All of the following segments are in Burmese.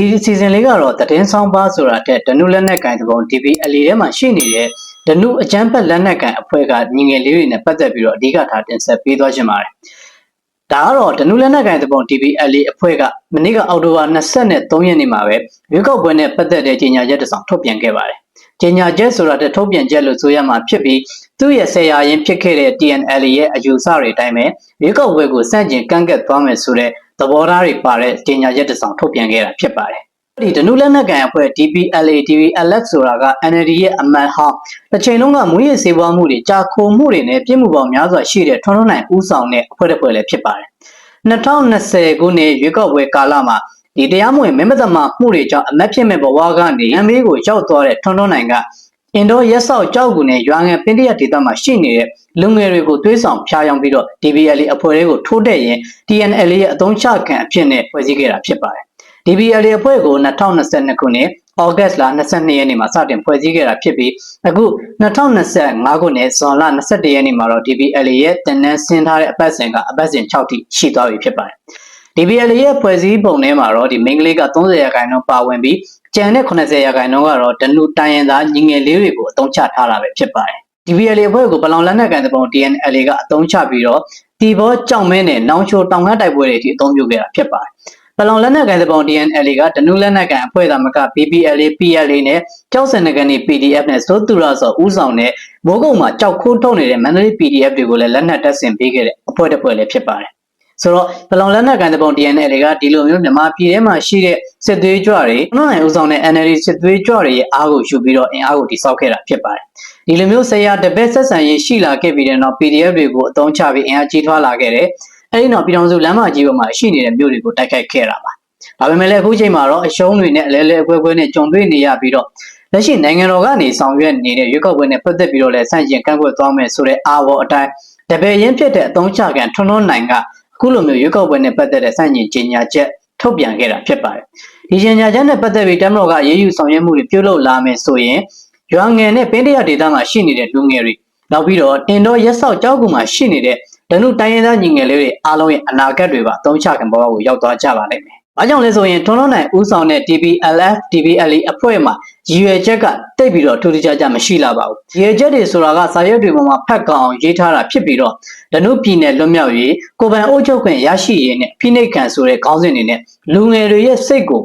ဒီစီဇန်လေးကတော့သတင်းဆောင်ပါဆိုတာတဲ့ဒနုလက်နက်ကင်တပုံ DBLA ထဲမှာရှိနေတဲ့ဒနုအကြမ်းဖက်လက်နက်ကင်အဖွဲ့ကညီငယ်လေးတွေနဲ့ပတ်သက်ပြီးတော့အဓိကထားတင်ဆက်ပေးသွားခြင်းပါတယ်။ဒါကတော့ဒနုလက်နက်ကင်တပုံ DBLA အဖွဲ့ကမနေ့ကအောက်တိုဘာ23ရက်နေ့မှာပဲရွေးကောက်ပွဲနဲ့ပတ်သက်တဲ့ကြေညာချက်တစ်စောင်ထုတ်ပြန်ခဲ့ပါတယ်။ကြေညာချက်ဆိုတာတဲ့ထုတ်ပြန်ချက်လို့ဆိုရမှာဖြစ်ပြီးသူ့ရဲ့ဆရာရင်ဖြစ်ခဲ့တဲ့ TNL ရဲ့အယူဆတွေအတိုင်းပဲရွေးကောက်ပွဲကိုစန့်ကျင်ကန့်ကွက်သွားမယ်ဆိုတဲ့ သဘောထားတွေပါတဲ့ကြေညာချက်တစ်စောင်ထုတ်ပြန်ခဲ့တာဖြစ်ပါတယ်။ဒီဒနုလက်နက်ကန်အဖွဲ့ DPLA DPLF ဆိုတာက NLD ရဲ့အမတ်ဟောင်းတစ်ချိန်လုံးကမွေးရစေပွားမှုတွေကြာခိုမှုတွေနဲ့ပြည်မှုပေါင်းများစွာရှိတဲ့ထွန်းထွန်းနိုင်ဦးဆောင်တဲ့အဖွဲ့တစ်ဖွဲ့လည်းဖြစ်ပါတယ်။2020ခုနှစ်ရွေးကောက်ပွဲကာလမှာဒီတရားမဝင်မဲမသမာမှုတွေကြောင့်အမတ်ဖြစ်မဲ့ဘဝကနေအမေးကိုရောက်သွားတဲ့ထွန်းထွန်းနိုင်က အင်ဒိုရက်ဆောက်ကြောက်ကူနဲ့ရွာငံပင်တရဒေသမှာရှိနေတဲ့လူငယ်တွေကိုသွေးဆောင်ဖျားယောင်းပြီးတော့ DBLA အဖွဲ့လေးကိုထိုးတက်ရင် TNL ရဲ့အသုံးချခံအဖြစ်နဲ့ဖွဲ့စည်းခဲ့တာဖြစ်ပါတယ်။ DBLA အဖွဲ့ကို2022ခုနှစ်ဩဂတ်စ်လ22ရက်နေ့မှာစတင်ဖွဲ့စည်းခဲ့တာဖြစ်ပြီးအခု2025ခုနှစ်ဇွန်လ21ရက်နေ့မှာတော့ DBLA ရဲ့တန်တန်းဆင်းထားတဲ့အပတ်စဉ်ကအပတ်စဉ်6ထိရှိသွားပြီဖြစ်ပါတယ်။ DBLA ရဲ့ဖွဲ့စည်းပုံထဲမှာတော့ဒီမိန်းကလေးက30ရာခိုင်နှုန်းပါဝင်ပြီး ကျန်တဲ့80ရာခိုင်နှုန်းကတော့ဒနုတိုင်းရင်သားညီငယ်လေးတွေကိုအသုံးချထားတာပဲဖြစ်ပါတယ်။ DBLA အဖွဲ့ကိုပလောင်လက်နက်ကန်တဲ့ပုံ TNLA ကအသုံးချပြီးတော့တီဘောကြောင်မင်းနဲ့နောင်ချိုတောင်ငတ်တိုက်ပွဲတွေအထိအသုံးပြုခဲ့တာဖြစ်ပါတယ်။ပလောင်လက်နက်ကန်တဲ့ပုံ TNLA ကဒနုလက်နက်ကန်အဖွဲ့သားမက BPLA PLA နဲ့ကြောက်စင်နကန်နီ PDF နဲ့သို့သူရဆိုဥဆောင်တဲ့မိုးကုတ်မှာကြောက်ခိုးထုတ်နေတဲ့မန္တလေး PDF တွေကိုလည်းလက်နက်တပ်ဆင်ပေးခဲ့တဲ့အဖွဲ့တစ်ဖွဲ့လည်းဖြစ်ပါတယ်။ ဆိုတော့ပလောင်လက်နက်ကန်တဲ့ပုံ TNL ကဒီလိုမျိုးမြန်မာပြည်ထဲမှာရှိတဲ့စစ်သွေးကြွတွေနှုတ်နိုင်ဦးဆောင်တဲ့ NLD စစ်သွေးကြွတွေရဲ့အားကိုယူပြီးတော့အင်အားကိုတိစောက်ခဲ့တာဖြစ်ပါတယ်။ဒီလိုမျိုးဆရာတပည့်ဆက်ဆံရေးရှိလာခဲ့ပြီးတဲ့နောက် PDF တွေကိုအသုံးချပြီးအင်အားကြီးထွားလာခဲ့တယ်။အဲဒီနောက်ပြည်တော်စုလမ်းမကြီးပေါ်မှာရှိနေတဲ့မြို့တွေကိုတိုက်ခိုက်ခဲ့တာပါ။ဒါပေမဲ့လည်းအခုချိန်မှာတော့အရှုံးတွေနဲ့အလဲလဲအကွဲကွဲနဲ့ကြုံတွေ့နေရပြီးတော့လက်ရှိနိုင်ငံတော်ကနေဆောင်ရွက်နေတဲ့ရွေးကောက်ပွဲနဲ့ပတ်သက်ပြီးတော့လည်းစန့်ကျင်ကန့်ကွက်သွားမယ်ဆိုတဲ့အာဘော်အတိုင်းတပည့်ရင်းဖြစ်တဲ့အသုံးချခံထွန်းထွန်းနိုင်ကအ ခုလိုမျိုးရွေးကောက်ပွဲနဲ့ပတ်သက်တဲ့စန့်ကျင်ကြေညာချက်ထုတ်ပြန်ခဲ့တာဖြစ်ပါတယ်။ဒီကြေညာချက်နဲ့ပတ်သက်ပြီးတမတော်ကရေးယူဆောင်ရွက်မှုတွေပြုလုပ်လာမယ်ဆိုရင်ရွာငယ်နဲ့ပင်းတရဒေသမှာရှိနေတဲ့လူငယ်တွေနောက်ပြီးတော့တင်တော်ရက်ဆောက်ကြောက်ကူမှာရှိနေတဲ့ဒနုတိုင်းရင်းသားညီငယ်လေးတွေအားလုံးရဲ့အနာဂတ်တွေပါအသုံးချခံဘဝကိုရောက်သွားကြပါလိမ့်မယ်။ ဘာကြောင့်လဲဆိုရင်ထွန်းထွန်းနိုင်ဦးဆောင်တဲ့ DPLF DPLE အဖွဲ့မှာရည်ရွယ်ချက်ကတိတ်ပြီးတော့ထူးထူးခြားခြားမရှိလာပါဘူး။ရည်ရွယ်ချက်တွေဆိုတာကစာရွက်တွေပေါ်မှာဖတ်ကောင်းရေးထားတာဖြစ်ပြီးတော့ဒနုပြည်နယ်လွတ်မြောက်ရေးကိုပိုင်အုပ်ချုပ်ခွင့်ရရှိရေးနဲ့ဖိနှိပ်ခံဆိုတဲ့ခေါင်းစဉ်တွေနဲ့လူငယ်တွေရဲ့စိတ်ကို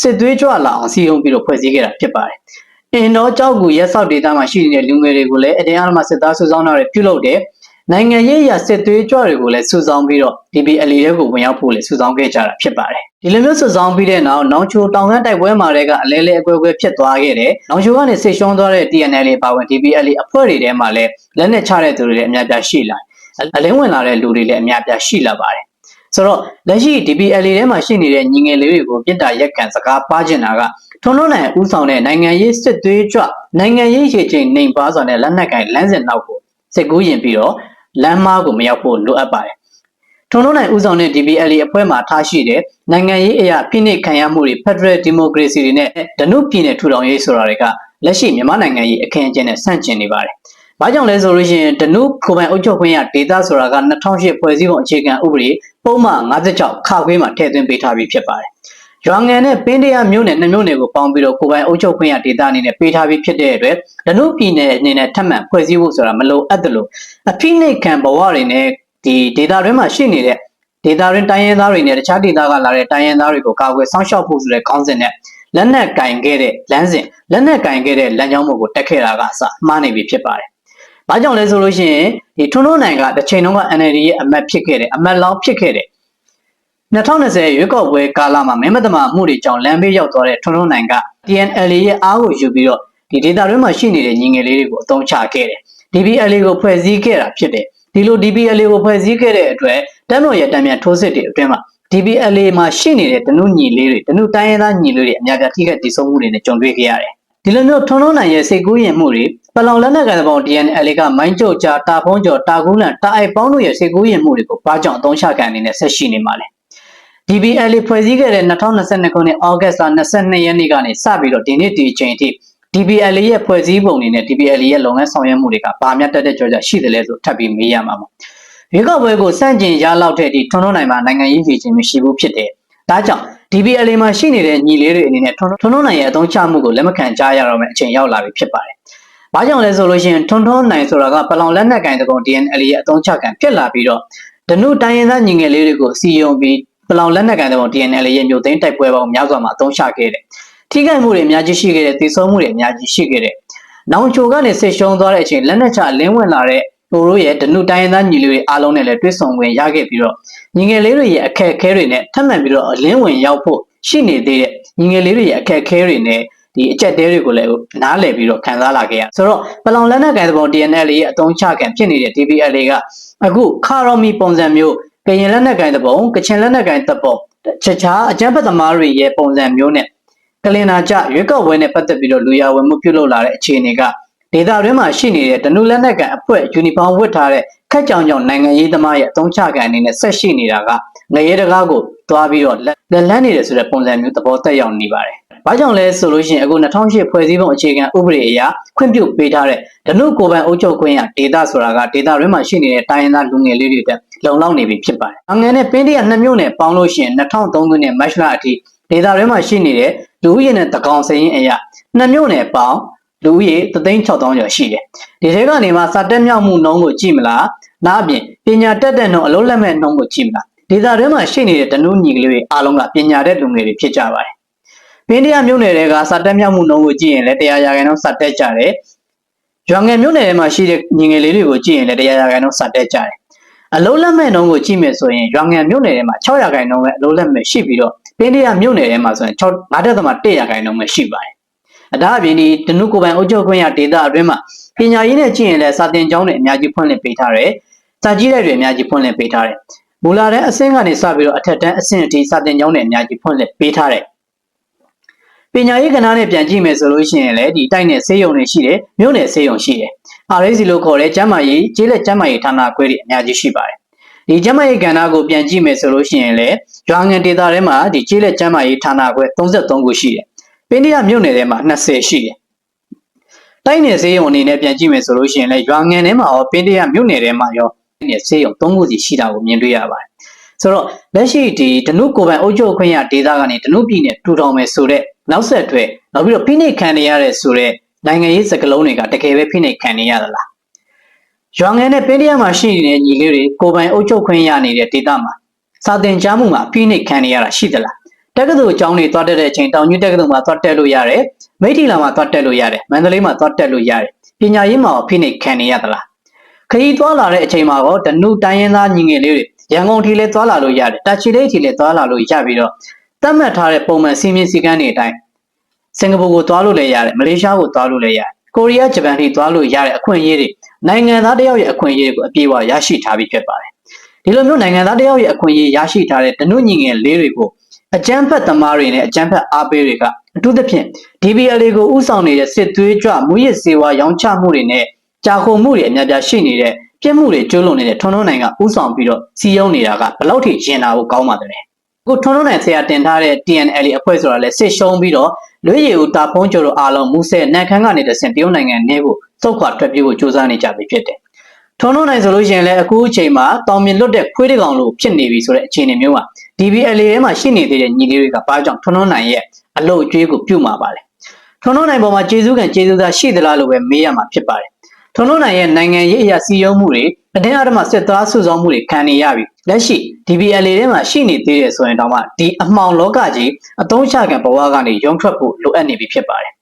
စစ်သွေးကြွလာအောင်စီရင်ပြီးတော့ဖွဲ့စည်းခဲ့တာဖြစ်ပါတယ်။အင်တော့ကြောက်ကူရက်ဆောက်ဒေသမှာရှိနေတဲ့လူငယ်တွေကိုလည်းအတင်းအဓမ္မစစ်သားစုဆောင်းတာတွေပြုလုပ်တယ်။ နိုင်ငံရေးရစစ်သွေးကြွတွေကိုလည်းစုဆောင်းပြီးတော့ DPLA တွေကိုဝင်ရောက်ဖို့လည်းစုဆောင်းခဲ့ကြတာဖြစ်ပါတယ်။ဒီလိုမျိုးစုဆောင်းပြီးတဲ့နောက်နောင်ချိုတောင်ကန်းတိုက်ပွဲမှာလည်းကအလဲလဲအကွဲကွဲဖြစ်သွားခဲ့တယ်။နောင်ချိုကနေဆိတ်ရှုံးသွားတဲ့ TNL ပါဝင် DPLA အဖွဲ့တွေထဲမှာလည်းလက်နက်ချတဲ့သူတွေလည်းအများပြားရှိလာတယ်။အလင်းဝင်လာတဲ့လူတွေလည်းအများပြားရှိလာပါတယ်။ဆိုတော့လက်ရှိ DPLA ထဲမှာရှိနေတဲ့ညီငယ်လေးတွေကိုပြစ်တာရက်ခံစကားပါကျင်တာကထွန်းထွန်းနိုင်ဦးဆောင်တဲ့နိုင်ငံရေးစစ်သွေးကြွနိုင်ငံရေးရေချိန်နှိမ်ပါစွာနဲ့လက်နက်ကင်လမ်းစဉ်နောက်ကိုစစ်ကူးရင်ပြီးတော့ လမ်းမားကိုမရောက်ဖို့လိုအပ်ပါတယ်။ထွန်းထွန်းနိုင်ဦးဆောင်တဲ့ DPLA အဖွဲ့မှထားရှိတဲ့နိုင်ငံရေးအရာဖိနှိပ်ခံရမှုတွေ Federal Democracy တွေနဲ့ဒနုပြည်နယ်ထူထောင်ရေးဆိုတာတွေကလက်ရှိမြန်မာနိုင်ငံရေးအခင်းအကျင်းနဲ့ဆန့်ကျင်နေပါတယ်။ဘာကြောင့်လဲဆိုလို့ရှိရင်ဒနုကိုပိုင်အုပ်ချုပ်ခွင့်ရဒေသဆိုတာက2008ဖွဲ့စည်းပုံအခြေခံဥပဒေပုံမှန်56ခါခွေးမှာထည့်သွင်းပေးထားပြီးဖြစ်ပါတယ်။ ရွာငံနဲ့ပင်းတရမြို့နယ်နှစ်မြို့နယ်ကိုပေါင်းပြီးတော့ကိုပိုင်အုပ်ချုပ်ခွင့်ရဒေသအနေနဲ့ပေးထားပြီးဖြစ်တဲ့အတွက်ဒနုပြည်နယ်အနေနဲ့ထပ်မံဖွဲ့စည်းဖို့ဆိုတာမလိုအပ်သလိုအဖိနှိတ်ခံဘဝတွေနဲ့ဒီဒေတာတွင်းမှာရှိနေတဲ့ဒေတာတွင်းတိုင်းရင်းသားတွေနဲ့တခြားဒေတာကလာတဲ့တိုင်းရင်းသားတွေကိုကာကွယ်စောင့်ရှောက်ဖို့ဆိုတဲ့ခေါင်းစဉ်နဲ့လက်နက်ကင်ခဲ့တဲ့လမ်းစဉ်လက်နက်ကင်ခဲ့တဲ့လမ်းကြောင်းပေါ်ကိုတက်ခဲ့တာကအစမှားနေပြီဖြစ်ပါတယ်။ဘာကြောင့်လဲဆိုလို့ရှိရင်ဒီထွန်းထွန်းနိုင်ကတစ်ချိန်လုံးက NLD ရဲ့အမတ်ဖြစ်ခဲ့တယ်အမတ်လောင်းဖြစ်ခဲ့တယ် 2020ရွေးကောက်ပွဲကာလမှာမဲမတမာမှုတွေကြောင့်လမ်းဘေးရောက်သွားတဲ့ထွန်းထွန်းနိုင်က TNL ရဲ့အားကိုယူပြီးတော့ဒီဒေတာတွင်းမှာရှိနေတဲ့ညီငယ်လေးတွေကိုအသုံးချခဲ့တယ်။ DBL ကိုဖွဲ့စည်းခဲ့တာဖြစ်တယ်။ဒီလို DBL ကိုဖွဲ့စည်းခဲ့တဲ့အတွက်တန်းတော်ရဲ့တံမြန်ထိုးစစ်တွေအတွင်းမှာ DBL မှာရှိနေတဲ့တနုညီလေးတွေတနုတိုင်းရင်းသားညီလေးတွေအများပြားထိခိုက်ဒေဆုံးမှုတွေနဲ့ကြုံတွေ့ခဲ့ရတယ်။ဒီလိုမျိုးထွန်းထွန်းနိုင်ရဲ့စိတ်ကူးရင်မှုတွေပလောင်လက်နက်ကန်ပေါင်း DNL ကမိုင်းကျုပ်ကြားတာဖုံးကျော်တာကူးလန်တာအိုက်ပေါင်းတို့ရဲ့စိတ်ကူးရင်မှုတွေကိုဘာကြောင့်အသုံးချခံအနေနဲ့ဆက်ရှိနေမှာလဲ DBL ဖွဲ့စည်းခဲ့တဲ့2022ခုနှစ်ဩဂတ်လ22ရက်နေ့ကနေစပြီးတော့ဒီနေ့ဒီအချိန်အထိ DBL ရဲ့ဖွဲ့စည်းပုံတွေနဲ့ DBL ရဲ့လုပ်ငန်းဆောင်ရွက်မှုတွေကဘာမှတက်တက်ကြွကြွရှိတယ်လဲဆိုထပ်ပြီးမေးရမှာပေါ့ရွေးကောက်ပွဲကိုစန့်ကျင်ရလောက်တဲ့ဒီထွန်းထွန်းနိုင်မှာနိုင်ငံရေးပြည်ချင်းမရှိဘူးဖြစ်တယ်။ဒါကြောင့် DBLA မှာရှိနေတဲ့ညီလေးတွေအနေနဲ့ထွန်းထွန်းထွန်းနိုင်ရဲ့အသုံးချမှုကိုလက်မခံကြရတော့မယ့်အချိန်ရောက်လာပြီဖြစ်ပါတယ်။ဘာကြောင့်လဲဆိုလို့ရှိရင်ထွန်းထွန်းနိုင်ဆိုတာကပလောင်လက်နက်ကင်တကုံ DNL ရဲ့အသုံးချခံဖြစ်လာပြီးတော့ဒနုတိုင်းရင်းသားညီငယ်လေးတွေကိုစီယုံပြီး ပလောင်လက်နက်ကင်တကုံ DNL ရဲ့မြို့သိမ်းတိုက်ပွဲပေါင်းများစွာမှာအသုံးချခဲ့တယ်။ထိခိုက်မှုတွေအများကြီးရှိခဲ့တယ်၊သေဆုံးမှုတွေအများကြီးရှိခဲ့တယ်။နောင်ချိုကနေဆစ်ရှုံးသွားတဲ့အချိန်လက်နက်ချလင်းဝင်လာတဲ့ဟိုတို့ရဲ့ဒနုတိုင်းရင်းသားညီလေးတွေအားလုံးနဲ့လည်းတွဲဆောင်ဝင်ရခဲ့ပြီးတော့ညီငယ်လေးတွေရဲ့အခက်အခဲတွေနဲ့ထပ်မံပြီးတော့အလင်းဝင်ရောက်ဖို့ရှိနေသေးတဲ့ညီငယ်လေးတွေရဲ့အခက်အခဲတွေနဲ့ဒီအကြက်တဲတွေကိုလည်းနားလည်ပြီးတော့ခံစားလာခဲ့ရဆိုတော့ပလောင်လက်နက်ကိုင်သဘော DNL ရဲ့အသုံးချခံဖြစ်နေတဲ့ DPL ကအခုခါရော်မီပုံစံမျိုး ကရင်လက်နက်ကိုင်သဘောကချင်လက်နက်ကိုင်သဘောချက်ချာအကြမ်းဖက်သမားတွေရဲ့ပုံစံမျိုးနဲ့ကလင်နာကြရွေးကောက်ပွဲနဲ့ပတ်သက်ပြီးတော့လူရဝင်မှုပြုလုပ်လာတဲ့အခြေအနေကဒေသတွင်းမှာရှိနေတဲ့တနုလက်နက်ကန်အဖွဲ့ယူနီဖောင်းဝတ်ထားတဲ့ခက်ကြောင်ကြောင်နိုင်ငံရေးသမားရဲ့အသုံးချခံအနေနဲ့ဆက်ရှိနေတာကငရဲတကားကိုသွားပြီးတော့လက်လန်းနေတယ်ဆိုတဲ့ပုံစံမျိုးသဘောတက်ရောက်နေပါတယ်။ဘာကြောင့်လဲဆိုလို့ရှိရင်အခု2008ဖွဲ့စည်းပုံအခြေခံဥပဒေအရခွင့်ပြုပေးထားတဲ့ဒနုကိုပိုင်အုပ်ချုပ်ခွင့်ရဒေတာဆိုတာကဒေတာရင်းမှာရှိနေတဲ့တိုင်းရင်းသားလူငယ်လေးတွေတက် လုံလောက်နေပြီဖြစ်ပါတယ်။အငယ်နဲ့ပင်းတရနှစ်မျိုးနဲ့ပေါင်းလို့ရှိရင်2003ခုနှစ်မတ်လအထိဒေတာရင်းမှာရှိနေတဲ့လူဦးရေနဲ့တကောင်စရင်အရာနှစ်မျိုးနဲ့ပေါင်းလူဦးရေ36000ကျော်ရှိတယ်။ဒီထဲကနေမှစာတက်မြောက်မှုနှုန်းကိုကြည့်မလား။နောက်အပြင်ပညာတက်တဲ့နှုန်းအလုံးလက်မဲ့နှုန်းကိုကြည့်မလား။ဒေတာထဲမှာရှိနေတဲ့တနုညီကလေးတွေအားလုံးကပညာတတ်လူငယ်တွေဖြစ်ကြပါတယ်။ပင်းတရားမြို့နယ်တွေကစာတက်မြောက်မှုနှုန်းကိုကြည့်ရင်လည်းတရားရာခိုင်နှုန်းစာတက်ကြတယ်။ရွာငယ်မြို့နယ်ထဲမှာရှိတဲ့ညီငယ်လေးတွေကိုကြည့်ရင်လည်းတရားရာခိုင်နှုန်းစာတက်ကြတယ်။ အလုံးလက်မဲ့နှုန်းကိုကြည့်မယ်ဆိုရင်ရွာငယ်မြို့နယ်ထဲမှာ6ရာခိုင်နှုန်းပဲအလုံးလက်မဲ့ရှိပြီးတော့ပင်းတရားမြို့နယ်ထဲမှာဆိုရင်6.1ရာခိုင်နှုန်းပဲရှိပါတယ်။အဒါအပြင်ဒီဒနုကိုပိုင်အုပ်ချုပ်ခွင့်ရဒေတာအတွင်းမှာပညာရေးနဲ့ကြည့်ရင်လည်းစာသင်ကျောင်းတွေအများကြီးဖွင့်လှစ်ပေးထားတယ်။စာကြည့်တဲ့တွေအများကြီးဖွင့်လှစ်ပေးထားတယ်။မူလာတဲ့အဆင့်ကနေစပြီးတော့အထက်တန်းအဆင့်အထိစာသင်ကျောင်းတွေအများကြီးဖွင့်လှစ်ပေးထားတယ်။ပညာရေးကဏ္ဍနဲ့ပြန်ကြည့်မယ်ဆိုလို့ရှိရင်လည်းဒီတိုက်နယ်ဆေးရုံတွေရှိတယ်၊မြို့နယ်ဆေးရုံရှိတယ်။ RSC လို့ခေါ်တဲ့ကျန်းမာရေးကျေးလက်ကျန်းမာရေးဌာနခွဲတွေအများကြီးရှိပါတယ်။ဒီကျန်းမာရေးကဏ္ဍကိုပြန်ကြည့်မယ်ဆိုလို့ရှိရင်လည်းရွာငံဒေသထဲမှာဒီကျေးလက်ကျန်းမာရေးဌာနခွဲ33ခုရှိတယ်။ပင်းတရမြို့နယ်ထဲမှာ20ရှိတယ်။တိုက်နယ်ဆေးရုံအနေနဲ့ပြန်ကြည့်မယ်ဆိုလို့ရှိရင်လည်းရွာငံထဲမှာရောပင်းတရမြို့နယ်ထဲမှာရောတိုက်နယ်ဆေးရုံ3ခုစီရှိတာကိုမြင်တွေ့ရပါတယ်။ဆိုတော့လက်ရှိဒီဒနုကိုပိုင်အုပ်ချုပ်ခွင့်ရဒေသကနေဒနုပြည်နယ်ထူထောင်မယ်ဆိုတဲ့နောက်ဆက်တွဲနောက်ပြီးတော့ဖိနှိပ်ခံနေရတဲ့ဆိုတဲ့ နိုင်ငံရေးစကလုံးတွေကတကယ်ပဲဖိနှိပ်ခံနေရသလား။ရွာငံနဲ့ပင်းတရမှာရှိနေတဲ့ညီလေးတွေကိုပိုင်အုပ်ချုပ်ခွင့်ရနေတဲ့ဒေသမှာစာသင်ကြားမှုမှာဖိနှိပ်ခံနေရတာရှိသလား။တက္ကသိုလ်ကျောင်းတွေသွားတက်တဲ့အချိန်တောင်ကြီးတက္ကသိုလ်မှာသွားတက်လို့ရတယ်။မိထီလာမှာသွားတက်လို့ရတယ်။မန္တလေးမှာသွားတက်လို့ရတယ်။ပညာရေးမှာဖိနှိပ်ခံနေရသလား။ခရီးသွားလာတဲ့အချိန်မှာတော့ဒနုတိုင်းရင်းသားညီငယ်လေးတွေရန်ကုန်ထိလည်းသွားလာလို့ရတယ်။တာချီလိတ်ထိလည်းသွားလာလို့ရပြီးတော့သတ်မှတ်ထားတဲ့ပုံမှန်စီမင်းစည်းကမ်းတွေအတိုင်း စင်ကာပူကိုသွားလို့လည်းရတယ်။မလေးရှားကိုသွားလို့လည်းရတယ်။ကိုရီးယားဂျပန်ထိသွားလို့ရတဲ့အခွင့်အရေးတွေနိုင်ငံသားတယောက်ရဲ့အခွင့်အရေးတွေကိုအပြည့်အဝရရှိထားပြီးဖြစ်ပါတယ်။ဒီလိုမျိုးနိုင်ငံသားတယောက်ရဲ့အခွင့်အရေးရရှိထားတဲ့ဒနုညီငယ်လေးတွေကိုအကြမ်းဖက်သမားတွေနဲ့အကြမ်းဖက်အားပေးတွေကအထူးသဖြင့် DBLA ကိုဥဆောင်နေတဲ့စစ်သွေးကြွမူရစ်စေဝါရောင်းချမှုတွေနဲ့ကြာခုံမှုတွေအများပြားရှိနေတဲ့ပြစ်မှုတွေကျူးလွန်နေတဲ့ထွန်းထွန်းနိုင်ကဥဆောင်ပြီးတော့စီယုံနေတာကဘယ်လောက်ထိရင်တာကိုကောင်းပါတယ်။ အခုထွန်းထွန်းနိုင်ဆရာတင်ထားတဲ့ TNL အဖွဲ့ဆိုတာလဲစစ်ရှုံးပြီးတော့လွေးရည်ဦးတာဖုံးကျော်တို့အားလုံးမူဆယ်နန်ခမ်းကနေတဆင့်တရုတ်နိုင်ငံနေကိုစုတ်ခွာထွက်ပြေးဖို့ကြိုးစားနေကြပြီဖြစ်တယ်။ထွန်းထွန်းနိုင်ဆိုလို့ရှိရင်လည်းအခုအချိန်မှာတောင်မြင်လွတ်တဲ့ခွေးတကောင်လိုဖြစ်နေပြီဆိုတဲ့အခြေအနေမျိုးမှာ DBLA ထဲမှာရှိနေသေးတဲ့ညီလေးတွေကဘာကြောင့်ထွန်းထွန်းနိုင်ရဲ့အလုတ်အကျွေးကိုပြုတ်မှာပါလဲ။ထွန်းထွန်းနိုင်ပေါ်မှာကျေးဇူးခံကျေးဇူးသားရှိသလားလို့ပဲမေးရမှာဖြစ်ပါတယ်။ထွန်းထွန်းနိုင်ရဲ့နိုင်ငံရေးအရာစီယုံမှုတွေအတင်းအဓမ္မစစ်သားစုဆောင်မှုတွေခံနေရပြီ လက်ရှိ DBLA ထဲမှာရှိနေသေးတယ်ဆိုရင်တော့မှဒီအမှောင်လောကကြီးအသုံးချခံဘဝကနေရုံထွက်ဖို့လိုအပ်နေပြီဖြစ်ပါတယ်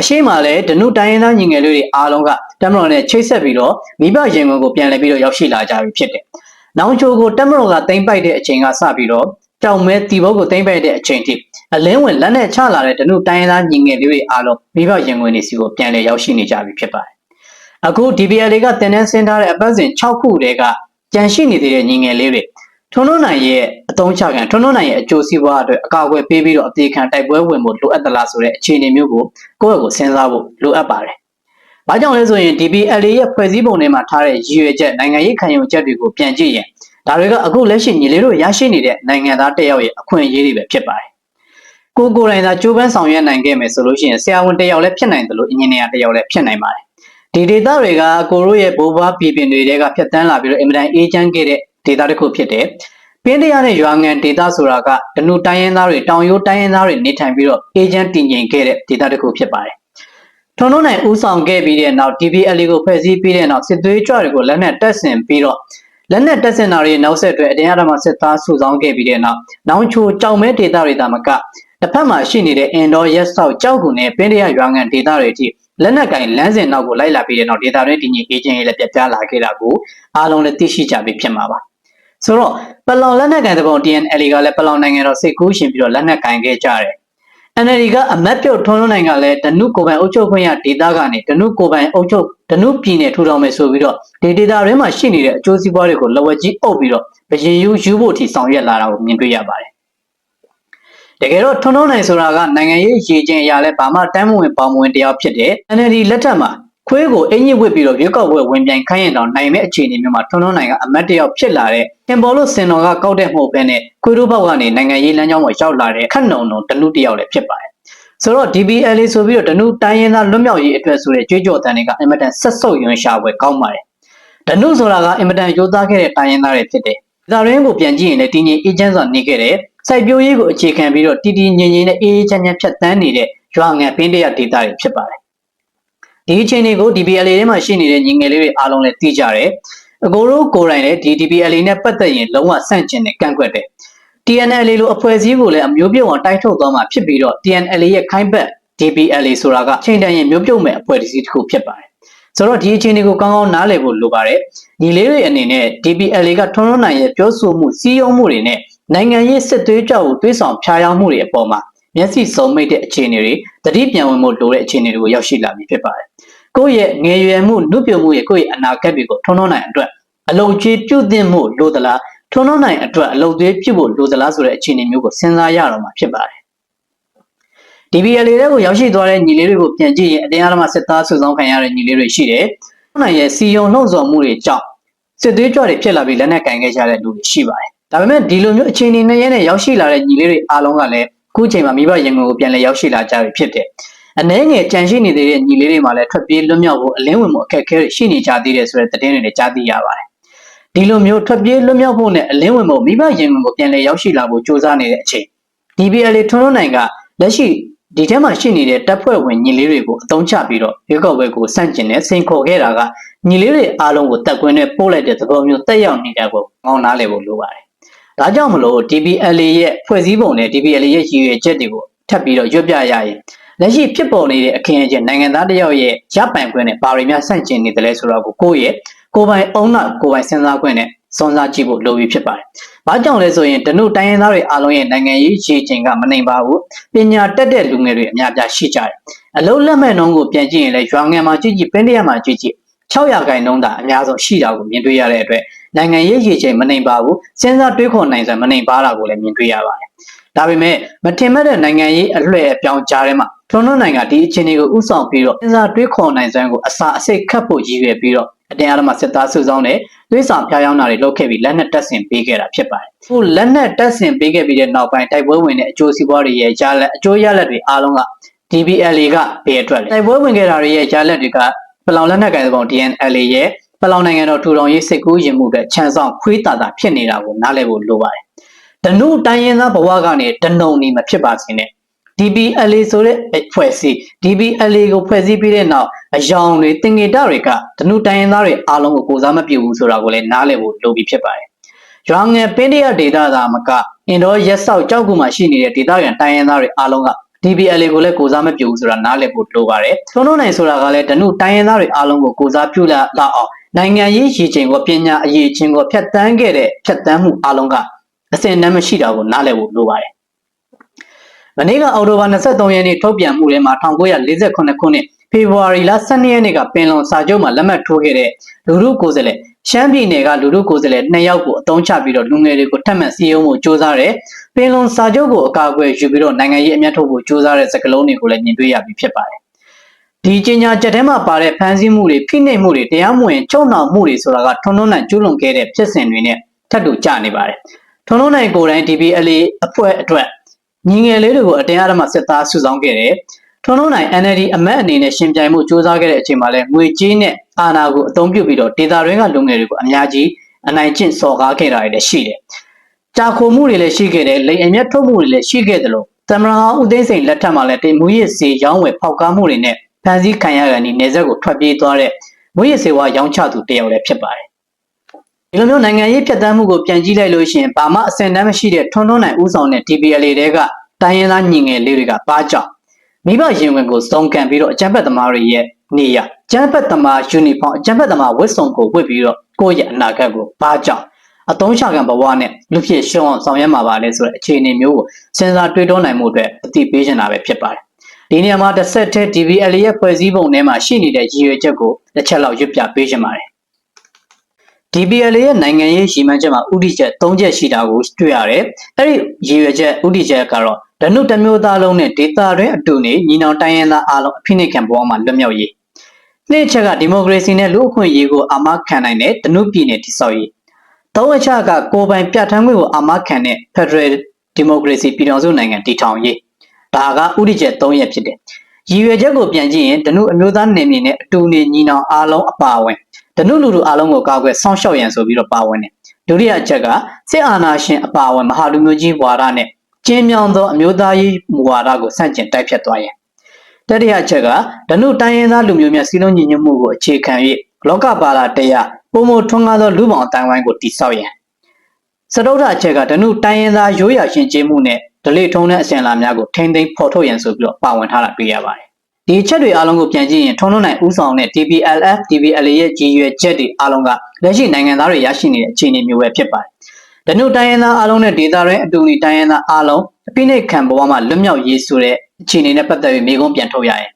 အရှိမလည်းဒနုတိုင်းရင်းသားညီငယ်လေးတွေအားလုံးကတမတော်နဲ့ချိတ်ဆက်ပြီးတော့မိဘရင်ဝင်ကိုပြန်လည်ပြီးတော့ရောက်ရှိလာကြပြီဖြစ်တယ်။နောင်ချိုကိုတမတော်ကတင်ပိုက်တဲ့အချိန်ကစပြီးတော့ကြောင်မဲတီဘုတ်ကိုတင်ပိုက်တဲ့အချိန်ထိအလင်းဝင်လက်နဲ့ချလာတဲ့ဒနုတိုင်းရင်းသားညီငယ်လေးတွေအားလုံးမိဘရင်ဝင်တွေစီကိုပြန်လည်ရောက်ရှိနေကြပြီဖြစ်ပါတယ်။အခု DBL တွေကတင်တန်းဆင်းထားတဲ့အပတ်စဉ်6ခုတည်းက ကြန့်ရှိနေသေးတဲ့ညီငယ်လေးတွေထွန်းထွန်းနိုင်ရဲ့အတုံးချခံထွန်းထွန်းနိုင်ရဲ့အကျိုးစီးပွားအတွက်အကာအကွယ်ပေးပြီးတော့အသေးခံတိုက်ပွဲဝင်ဖို့လိုအပ်သလားဆိုတဲ့အခြေအနေမျိုးကိုကိုယ့်အကိုစဉ်းစားဖို့လိုအပ်ပါတယ်။ဘာကြောင့်လဲဆိုရင် DBLA ရဲ့ဖွဲ့စည်းပုံထဲမှာထားတဲ့ရည်ရွယ်ချက်နိုင်ငံရေးခံယူချက်တွေကိုပြန်ကြည့်ရင်ဒါတွေကအခုလက်ရှိညီလေးတို့ရရှိနေတဲ့နိုင်ငံသားတယောက်ရဲ့အခွင့်အရေးတွေပဲဖြစ်ပါတယ်။ကိုကိုယ်တိုင်သာကြိုးပမ်းဆောင်ရွက်နိုင်ခဲ့မယ်ဆိုလို့ရှိရင်ဆရာဝန်တယောက်လည်းဖြစ်နိုင်တယ်လို့အင်ဂျင်နီယာတယောက်လည်းဖြစ်နိုင်ပါတယ်။ ဒီဒေတာတွေကကိုတို့ရဲ့ဘိုးဘွားပြည်ပင်တွေကဖြတ်တန်းလာပြီးတော့အင်မတန်အေးချမ်းခဲ့တဲ့ဒေတာတစ်ခုဖြစ်တယ်။ပင်းတရားနဲ့ရွာငံဒေသဆိုတာကဒနုတိုင်းရင်းသားတွေတောင်ရိုးတိုင်းရင်းသားတွေနေထိုင်ပြီးတော့အေဂျင့်တည်ငြိမ်ခဲ့တဲ့ဒေသတစ်ခုဖြစ်ပါတယ်။ထွန်းထွန်းနိုင်ဦးဆောင်ခဲ့ပြီးတဲ့နောက် DPL ကိုဖွဲ့စည်းပြီးတဲ့နောက်စစ်သွေးကြွတွေကိုလက်နက်တပ်ဆင်ပြီးတော့လက်နက်တပ်ဆင်တာတွေနောက်ဆက်တွဲအတင်းအဓမ္မစစ်သားစုဆောင်းခဲ့ပြီးတဲ့နောက်နောင်ချိုကြောင်မဲဒေသတွေတာမကတစ်ဖက်မှာရှိနေတဲ့အင်ဒိုရက်ဆောက်ကြောက်ကူနဲ့ပင်းတရားရွာငံဒေသတွေအထိ လက်နက်ကင်လမ်းစဉ်နောက်ကိုလိုက်လာပြီးတဲ့နောက်ဒေသတွင်းတည်ငြိမ်အေဂျင့်ရေးလည်းပြပြလာခဲ့တာကိုအားလုံးလည်းသိရှိကြပြီးဖြစ်မှာပါဆိုတော့ပလောင်လက်နက်ကင်သဘော TNL ကလည်းပလောင်နိုင်ငံတော်စိတ်ကူးရှင်ပြီးတော့လက်နက်ကင်ခဲ့ကြတယ် NLD ကအမတ်ပြုတ်ထွန်းထွန်းနိုင်ငံလည်းဒနုကိုပိုင်အုပ်ချုပ်ခွင့်ရဒေသကနေဒနုကိုပိုင်အုပ်ချုပ်ဒနုပြည်နယ်ထူထောင်မယ်ဆိုပြီးတော့ဒီဒေသတွင်းမှာရှိနေတဲ့အကျိုးစီးပွားတွေကိုလဝက်ကြီးအုပ်ပြီးတော့ဘရင်ယူယူဖို့ထိဆောင်ရွက်လာတာကိုမြင်တွေ့ရပါတယ် တကယ်တော့ထွန်းထွန်းနိုင်ဆိုတာကနိုင်ငံရေးရည်ချင်းအရာလဲဘာမှတမ်းမဝင်ပေါမဝင်တရားဖြစ်တယ် NLD လက်ထက်မှာခွေးကိုအင်ကြီးဝစ်ပြီးတော့ရွေးကောက်ပွဲဝင်ပြိုင်ခိုင်းရင်တော့နိုင်မဲ့အခြေအနေမျိုးမှာထွန်းထွန်းနိုင်ကအမတ်တယောက်ဖြစ်လာတဲ့တင်ပေါ်လို့စင်တော်ကကောက်တဲ့မှုပဲနဲ့ခွေးတို့ဘောက်ကနေနိုင်ငံရေးလမ်းကြောင်းပေါ်ရောက်လာတဲ့ခက်နုံနုံတနုတယောက်လည်းဖြစ်ပါတယ်ဆိုတော့ DBLA ဆိုပြီးတော့ဒနုတိုင်းရင်းသားလွတ်မြောက်ရေးအတွက်ဆိုတဲ့ကြွေးကြော်တန်တွေကအင်မတန်ဆက်ဆုပ်ရွံရှာပွဲကောင်းပါတယ်ဒနုဆိုတာကအင်မတန်ရိုးသားခဲ့တဲ့တိုင်းရင်းသားတွေဖြစ်တယ်ဒါရင်းကိုပြန်ကြည့်ရင်လည်းတည်ငြိမ်အေဂျင့်စွာနေခဲ့တဲ့ စိုက်ပျိုးရေးကိုအခြေခံပြီးတော့တည်တည်ငြိမ်ငြိမ်နဲ့အေးအေးချမ်းချမ်းဖြတ်တန်းနေတဲ့ရွာငံပင်းတရဒေသတွေဖြစ်ပါတယ်ဒီအချိန်တွေကို DBLA ထဲမှာရှိနေတဲ့ညီငယ်လေးတွေအားလုံးလည်းသိကြတယ်အကိုတို့ကိုယ်တိုင်လည်းဒီ DBLA နဲ့ပတ်သက်ရင်လုံးဝဆန့်ကျင်တဲ့ကန့်ကွက်တယ် TNLA လိုအဖွဲ့အစည်းကိုလည်းအမျိုးပြုတ်အောင်တိုက်ထုတ်သွားမှာဖြစ်ပြီးတော့ TNLA ရဲ့ခိုင်းဘက် DBLA ဆိုတာကချိန်တန်ရင်မျိုးပြုတ်မဲ့အဖွဲ့အစည်းတစ်ခုဖြစ်ပါတယ်ဆိုတော့ဒီအခြေအနေကိုကောင်းကောင်းနားလည်ဖို့လိုပါတယ်ညီလေးတွေအနေနဲ့ DBLA ကထွန်းထွန်းနိုင်ရဲ့ပြောဆိုမှုစီးရုံးမှုတွေနဲ့ နိုင်ငံရေးစစ်သွေးကြောက်ကိုတွေးဆောင်ဖျားယောင်းမှုတွေအပေါ်မှာမျက်စိစုံမိတ်တဲ့အခြေအနေတွေတတိပြန်ဝင်မှုလိုတဲ့အခြေအနေတွေကိုရောက်ရှိလာပြီဖြစ်ပါတယ်ကိုယ့်ရဲ့ငယ်ရွယ်မှုနုပြုံမှုရဲ့ကိုယ့်ရဲ့အနာဂတ်တွေကိုထွန်းထွန်းနိုင်အတွက်အလုံချေပြုတ်တင်မှုလိုသလားထွန်းထွန်းနိုင်အတွက်အလုံသွေးပြုတ်ဖို့လိုသလားဆိုတဲ့အခြေအနေမျိုးကိုစဉ်းစားရတော့မှာဖြစ်ပါတယ် DBL တွေကိုရောက်ရှိသွားတဲ့ညီလေးတွေကိုပြန်ကြည့်ရင်အတင်းအဓမ္မစစ်သားစုဆောင်းခံရတဲ့ညီလေးတွေရှိတယ်။ထွန်းနိုင်ရဲ့စီယုံနှုတ်ဆော်မှုတွေကြောင့်စစ်သွေးကြွတွေဖြစ်လာပြီးလက်နက်ကင်ခဲ့ကြတဲ့လူတွေရှိပါတယ်။ ဒါပေမဲ့ဒီလိုမျိုးအခြေအနေနဲ့ရဲနဲ့ရောက်ရှိလာတဲ့ညီလေးတွေအားလုံးကလည်းအခုချိန်မှာမိဘရင်ငွေကိုပြန်လဲရောက်ရှိလာကြပြီဖြစ်တယ်။အနှဲငယ်ကြံရှိနေသေးတဲ့ညီလေးတွေမှာလည်းထွက်ပြေးလွတ်မြောက်ဖို့အလင်းဝင်မှုအခက်အခဲတွေရှိနေကြသေးတယ်ဆိုတဲ့သတင်းတွေလည်းကြားသိရပါတယ်။ဒီလိုမျိုးထွက်ပြေးလွတ်မြောက်ဖို့နဲ့အလင်းဝင်မှုမိဘရင်ငွေကိုပြန်လဲရောက်ရှိလာဖို့ကြိုးစားနေတဲ့အချိန် DBL ထွန်းထွန်းနိုင်ကလက်ရှိဒီထဲမှာရှိနေတဲ့တပ်ဖွဲ့ဝင်ညီလေးတွေကိုအသုံးချပြီးတော့ရွေးကောက်ပွဲကိုစန့်ကျင်တဲ့စိန်ခေါ်ခဲ့တာကညီလေးတွေအားလုံးကိုတက်ကွင်းနဲ့ပို့လိုက်တဲ့သဘောမျိုးတက်ရောက်နေတာကိုငေါင်းနားလည်ဖို့လိုပါတယ်။ ဒါကြောင့်မလို့ DBLA ရဲ့ဖွဲ့စည်းပုံနဲ့ DBLA ရဲ့ရည်ရွယ်ချက်တွေကိုထပ်ပြီးတော့ရွတ်ပြရရင်လက်ရှိဖြစ်ပေါ်နေတဲ့အခင်းအကျင်းနိုင်ငံသားတယောက်ရဲ့ရပိုင်ခွင့်နဲ့ပါရီများဆန့်ကျင်နေတယ်လဲဆိုတော့ကိုကိုယ့်ရဲ့ကိုယ်ပိုင်အုံနာကိုယ်ပိုင်စဉ်းစားခွင့်နဲ့စွမ်းစားကြည့်ဖို့လိုပြီဖြစ်ပါတယ်။ဘာကြောင့်လဲဆိုရင်တနုတိုင်းရင်းသားတွေအားလုံးရဲ့နိုင်ငံရေးရည်ချိန်ကမနိုင်ပါဘူး။ပညာတက်တဲ့လူငယ်တွေအများပြားရှိကြတယ်။အလုံးလက်မဲ့နှုန်းကိုပြန်ကြည့်ရင်လည်းရွာငံမှာကြည့်ကြည့်ပင်းတရမှာကြည့်ကြည့်600ခိုင်နှုန်းသာအများဆုံးရှိတာကိုမြင်တွေ့ရတဲ့အတွက် နိုင်ငံရေးရည်ချိန်မနိုင်ပါဘူး။စဉ်းစားတွေးခေါ်နိုင်စွာမနိုင်ပါတာကိုလည်းမြင်တွေ့ရပါတယ်။ဒါပေမဲ့မထင်မဲ့တဲ့နိုင်ငံရေးအလှည့်အပြောင်းကြားထဲမှာထွန်းထွန်းနိုင်ငံဒီအခြေအနေကိုဥဆောင်ပြီးတော့စဉ်းစားတွေးခေါ်နိုင်စွမ်းကိုအစာအစိတ်ခတ်ဖို့ရည်ရွယ်ပြီးတော့အတင်းအဓမ္မစစ်သားစုဆောင်းတဲ့သွေးဆောင်ဖျားယောင်းတာတွေလုပ်ခဲ့ပြီးလက်နက်တပ်ဆင်ပေးခဲ့တာဖြစ်ပါတယ်။ခုလက်နက်တပ်ဆင်ပေးခဲ့ပြီးတဲ့နောက်ပိုင်းတိုက်ပွဲဝင်တဲ့အကျိုးစီးပွားတွေရဲ့ရလက်အကျိုးရလက်တွေအားလုံးက DBLA ကဘယ်အတွက်လဲ။တိုက်ပွဲဝင်ခဲ့တာတွေရဲ့ရလက်တွေကပလောင်လက်နက်ကိုင်ပုံ DNLA ရဲ့ ပလောင်နိုင်ငံတော်ထူထောင်ရေးစိတ်ကူးရင်မှုတဲ့ခြံဆောင်ခွေးတာတာဖြစ်နေတာကိုနားလည်ဖို့လိုပါတယ်။ဒနုတိုင်းရင်းသားဘဝကနေဒနုံနေမဖြစ်ပါစေနဲ့ DBLA ဆိုတဲ့ဖွဲ့စည်း DBLA ကိုဖွဲ့စည်းပြီးတဲ့နောက်အယောင်တွေတင်ငေတတွေကဒနုတိုင်းရင်းသားတွေအားလုံးကိုကိုစားမပြုဘူးဆိုတာကိုလည်းနားလည်ဖို့လိုပြီးဖြစ်ပါတယ်။ရွာငယ်ပင်းတရဒေတာသာမကအင်ဒိုရက်ဆောက်ကြောက်ကူမှာရှိနေတဲ့ဒေတာရန်တိုင်းရင်းသားတွေအားလုံးက DBLA ကိုလည်းကိုစားမပြုဘူးဆိုတာနားလည်ဖို့လိုပါတယ်။ထွန်းထွန်းနိုင်ဆိုတာကလည်းဒနုတိုင်းရင်းသားတွေအားလုံးကိုကိုစားပြုလာလောက်အောင် နိုင်ငံရေးရည်ချိန်ကိုပညာအရေးချင်းကိုဖြတ်တန်းခဲ့တဲ့ဖြတ်တန်းမှုအားလုံးကအစင်တမ်းမရှိတာကိုနားလည်ဖို့လိုပါတယ်။မနေ့ကအောက်တိုဘာ23ရက်နေ့ထုတ်ပြန်မှုထဲမှာ1948ခုနှစ်ဖေဖော်ဝါရီလ12ရက်နေ့ကပင်လုံစာချုပ်မှာလက်မှတ်ထိုးခဲ့တဲ့လူထုကိုယ်စားလှယ်ရှမ်းပြည်နယ်ကလူထုကိုယ်စားလှယ်2ယောက်ကိုအသုံးချပြီးတော့လူငယ်တွေကိုထပ်မံစည်းရုံးဖို့ကြိုးစားတယ်။ပင်လုံစာချုပ်ကိုအကာအကွယ်ယူပြီးတော့နိုင်ငံရေးအမျက်ထုတ်ဖို့ကြိုးစားတဲ့စကားလုံးတွေကိုလည်းမြင်တွေ့ရပြီးဖြစ်ပါတယ်။ ဒီကြေညာချက်ထဲမှာပါတဲ့ဖန်ဆီးမှုတွေဖိနှိပ်မှုတွေတရားမဝင်ချုပ်နှောင်မှုတွေဆိုတာကထွန်းထွန်းနိုင်ကျူးလွန်ခဲ့တဲ့ဖြစ်စဉ်တွေနဲ့ထပ်တူကြနေပါတယ်။ထွန်းထွန်းနိုင်ကိုယ်တိုင် DBLA အဖွဲ့အတွက်ညီငယ်လေးတွေကိုအတင်းအဓမ္မစစ်သားစုဆောင်းခဲ့တယ်။ထွန်းထွန်းနိုင် NLD အမတ်အနေနဲ့ရှင်ပြိုင်မှုစ조사ခဲ့တဲ့အချိန်မှာလည်းငွေကြေးနဲ့အာဏာကိုအသုံးပြုပြီးတော့ဒေတာရင်းကလူငယ်တွေကိုအများကြီးအနိုင်ကျင့်စော်ကားခဲ့တာတွေလည်းရှိတယ်။ကြာခိုမှုတွေလည်းရှိခဲ့တယ်လိမ်အမျက်ထုတ်မှုတွေလည်းရှိခဲ့တယ်လို့သမရဟောင်းဦးသိန်းစိန်လက်ထက်မှာလည်းတိမ်မူရစ်စီရောင်းဝယ်ဖောက်ကားမှုတွေနဲ့ ဖန်ဆီးခံရကန်ဒီနေဆက်ကိုထွက်ပြေးသွားတဲ့မူရစ်စေဝါရောင်းချသူတယောက်လည်းဖြစ်ပါတယ်ဒီလိုမျိုးနိုင်ငံရေးဖြတ်တန်းမှုကိုပြန်ကြည့်လိုက်လို့ရှိရင်ဘာမှအစင်တမ်းမရှိတဲ့ထွန်းထွန်းနိုင်ဦးဆောင်တဲ့ DPL တွေကတိုင်းရင်းသားညီငယ်လေးတွေကပါကြောက်မိဘရင်ဝင်ကိုစုံကန်ပြီးတော့အကြမ်းဖက်သမားတွေရဲ့နေရအကြမ်းဖက်သမားယူနီဖောင်းအကြမ်းဖက်သမားဝတ်စုံကိုဝတ်ပြီးတော့ကိုယ့်ရဲ့အနာဂတ်ကိုပါကြောက်အတုံးချကံဘဝနဲ့လူဖြစ်ရှုံးအောင်ဆောင်ရွက်မှာပါလဲဆိုတဲ့အခြေအနေမျိုးကိုစဉ်းစားတွေးတောနိုင်မှုအတွက်အသိပေးချင်တာပဲဖြစ်ပါတယ် ဒီနေရာမှာတစ်ဆက်တည်း DVL ရဲ့ဖွဲ့စည်းပုံထဲမှာရှိနေတဲ့ရည်ရွယ်ချက်ကိုတစ်ချက်လောက်ရွတ်ပြပေးချင်ပါတယ် DPL ရဲ့နိုင်ငံရေးရည်မှန်းချက်မှာဥတီချက်၃ချက်ရှိတာကိုတွေ့ရတယ်။အဲ့ဒီရည်ရွယ်ချက်ဥတီချက်ကတော့ဓနုတစ်မျိုးသားလုံးနဲ့ဒေတာတွင်အတူနေညီနောင်တိုင်းရင်းသားအားလုံးအဖိနှိတ်ခံဘဝမှာလွတ်မြောက်ရေး။နှစ်ချက်ကဒီမိုကရေစီနဲ့လူ့အခွင့်အရေးကိုအာမခံနိုင်တဲ့ဓနုပြည်နယ်တည်ဆောက်ရေး။သုံးအချက်ကကိုယ်ပိုင်ပြဋ္ဌာန်းခွင့်ကိုအာမခံတဲ့ Federal Democracy ပြည်ထောင်စုနိုင်ငံတည်ထောင်ရေး။ ဒါကဥတီချက်၃ရက်ဖြစ်တယ်။ရည်ရွယ်ချက်ကိုပြန်ကြည့်ရင်ဓနုအမျိုးသားနယ်မြေနဲ့အတူနေညီနောင်အားလုံးအပါအဝင်ဓနုလူလူအားလုံးကိုကာကွယ်စောင့်ရှောက်ရန်ဆိုပြီးတော့ပါဝင်တယ်ဒုတိယအချက်ကစစ်အာဏာရှင်အပါအဝင်မဟာလူမျိုးကြီးဝါဒနဲ့ကျင်းမြောင်းသောအမျိုးသားရေးမူဝါဒကိုဆန့်ကျင်တိုက်ဖြတ်သွားရန်တတိယအချက်ကဓနုတိုင်းရင်းသားလူမျိုးများစီလုံးညီညွတ်မှုကိုအခြေခံ၍လောကပါလာတရားပုံမထွန်းကားသောလူပောင်အတိုင်းဝိုင်းကိုတည်ဆောက်ရန်စတုထအချက်ကဓနုတိုင်းရင်းသားရိုးရာရှင်ကျေးမှုနဲ့ ဒလိထုံးတဲ့အစဉ်အလာများကိုထိမ့်သိမ်းဖော်ထုတ်ရန်ဆိုပြီးတော့ပါဝင်ထားတာတွေ့ရပါတယ်ဒီချက်တွေအားလုံးကိုပြန်ကြည့်ရင်ထုံးထုံးနိုင်ဥဆောင်တဲ့ DPLF DPL ရဲ့ကြီးရွယ်ချက်တွေအားလုံးကလက်ရှိနိုင်ငံသားတွေရရှိနေတဲ့အခြေအနေမျိုးပဲဖြစ်ပါတယ်။ဒနုတိုင်းရင်းသားအားလုံးနဲ့ဒေသရင်းအတူနေတိုင်းရင်းသားအားလုံးအပိနိတ်ခံဘဝမှာလွတ်မြောက်ရေးဆိုတဲ့အခြေအနေနဲ့ပတ်သက်ပြီးမိကုံးပြန်ထုတ်ရရင်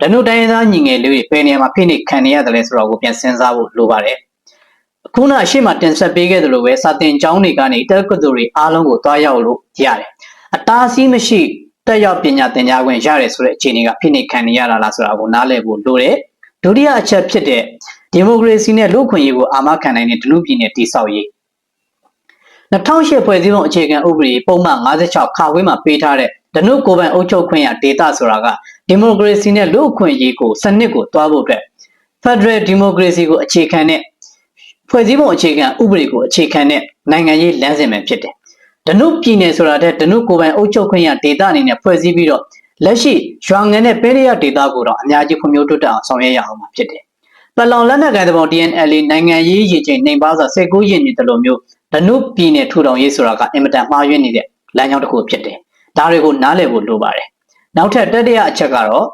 ဒနုတိုင်းရင်းသားညီငယ်လေးတွေဘယ်နေရာမှာဖိနှိတ်ခံနေရတယ်လဲဆိုတော့ကိုပြန်စဉ်းစားဖို့လိုပါတယ်။ခုနအရှိမတင်ဆက်ပေးခဲ့သလိုပဲစာတင်ကျောင်းတွေကနေတက္ကသိုလ်တွေအားလုံးကိုတွားရောက်လို့ရတယ်။ အတားအဆီးမရှိတက်ရောက်ပညာသင်ကြားခွင့်ရတယ်ဆိုတဲ့အခြေအနေကဖိနှိပ်ခံနေရတာလားဆိုတာကိုနားလည်ဖို့လိုတယ်ဒုတိယအချက်ဖြစ်တဲ့ဒီမိုကရေစီနဲ့လူ့အခွင့်အရေးကိုအာမခံနိုင်တဲ့ဒလူပြည်နယ်တည်ဆောက်ရေး2008ဖွဲ့စည်းပုံအခြေခံဥပဒေပုံမှန်56ခါဝင်းမှာပေးထားတဲ့ဒနုကိုပိုင်အုပ်ချုပ်ခွင့်ရဒေတာဆိုတာကဒီမိုကရေစီနဲ့လူ့အခွင့်အရေးကိုစနစ်ကိုတွားဖို့အတွက် Federal Democracy ကိုအခြေခံတဲ့ဖွဲ့စည်းပုံအခြေခံဥပဒေကိုအခြေခံတဲ့နိုင်ငံရေးလမ်းစဉ်ပဲဖြစ်တယ် ဒနုပြည်နယ်ဆိုတာတဲ့ဒနုကိုပိုင်အုပ်ချုပ်ခွင့်ရဒေသအနေနဲ့ဖွဲ့စည်းပြီးတော့လက်ရှိရွာငယ်နဲ့ပဲရရဒေသကိုတော့အများကြီးဖွံ့ဖြိုးတိုးတက်အောင်ဆောင်ရွက်ရအောင်မှာဖြစ်တယ်။ပလောင်လက်နက်ကိုင်တဲ့ပုံ DNL နိုင်ငံရေးရည်ချိန်နှိမ်ပါစွာစိတ်ကူးယဉ်နေတယ်လို့မျိုးဒနုပြည်နယ်ထူထောင်ရေးဆိုတာကအင်မတန်မှားယွင်းနေတဲ့လမ်းကြောင်းတစ်ခုဖြစ်တယ်။ဒါတွေကိုနားလည်ဖို့လိုပါတယ်။နောက်ထပ်တတိယအချက်ကတော့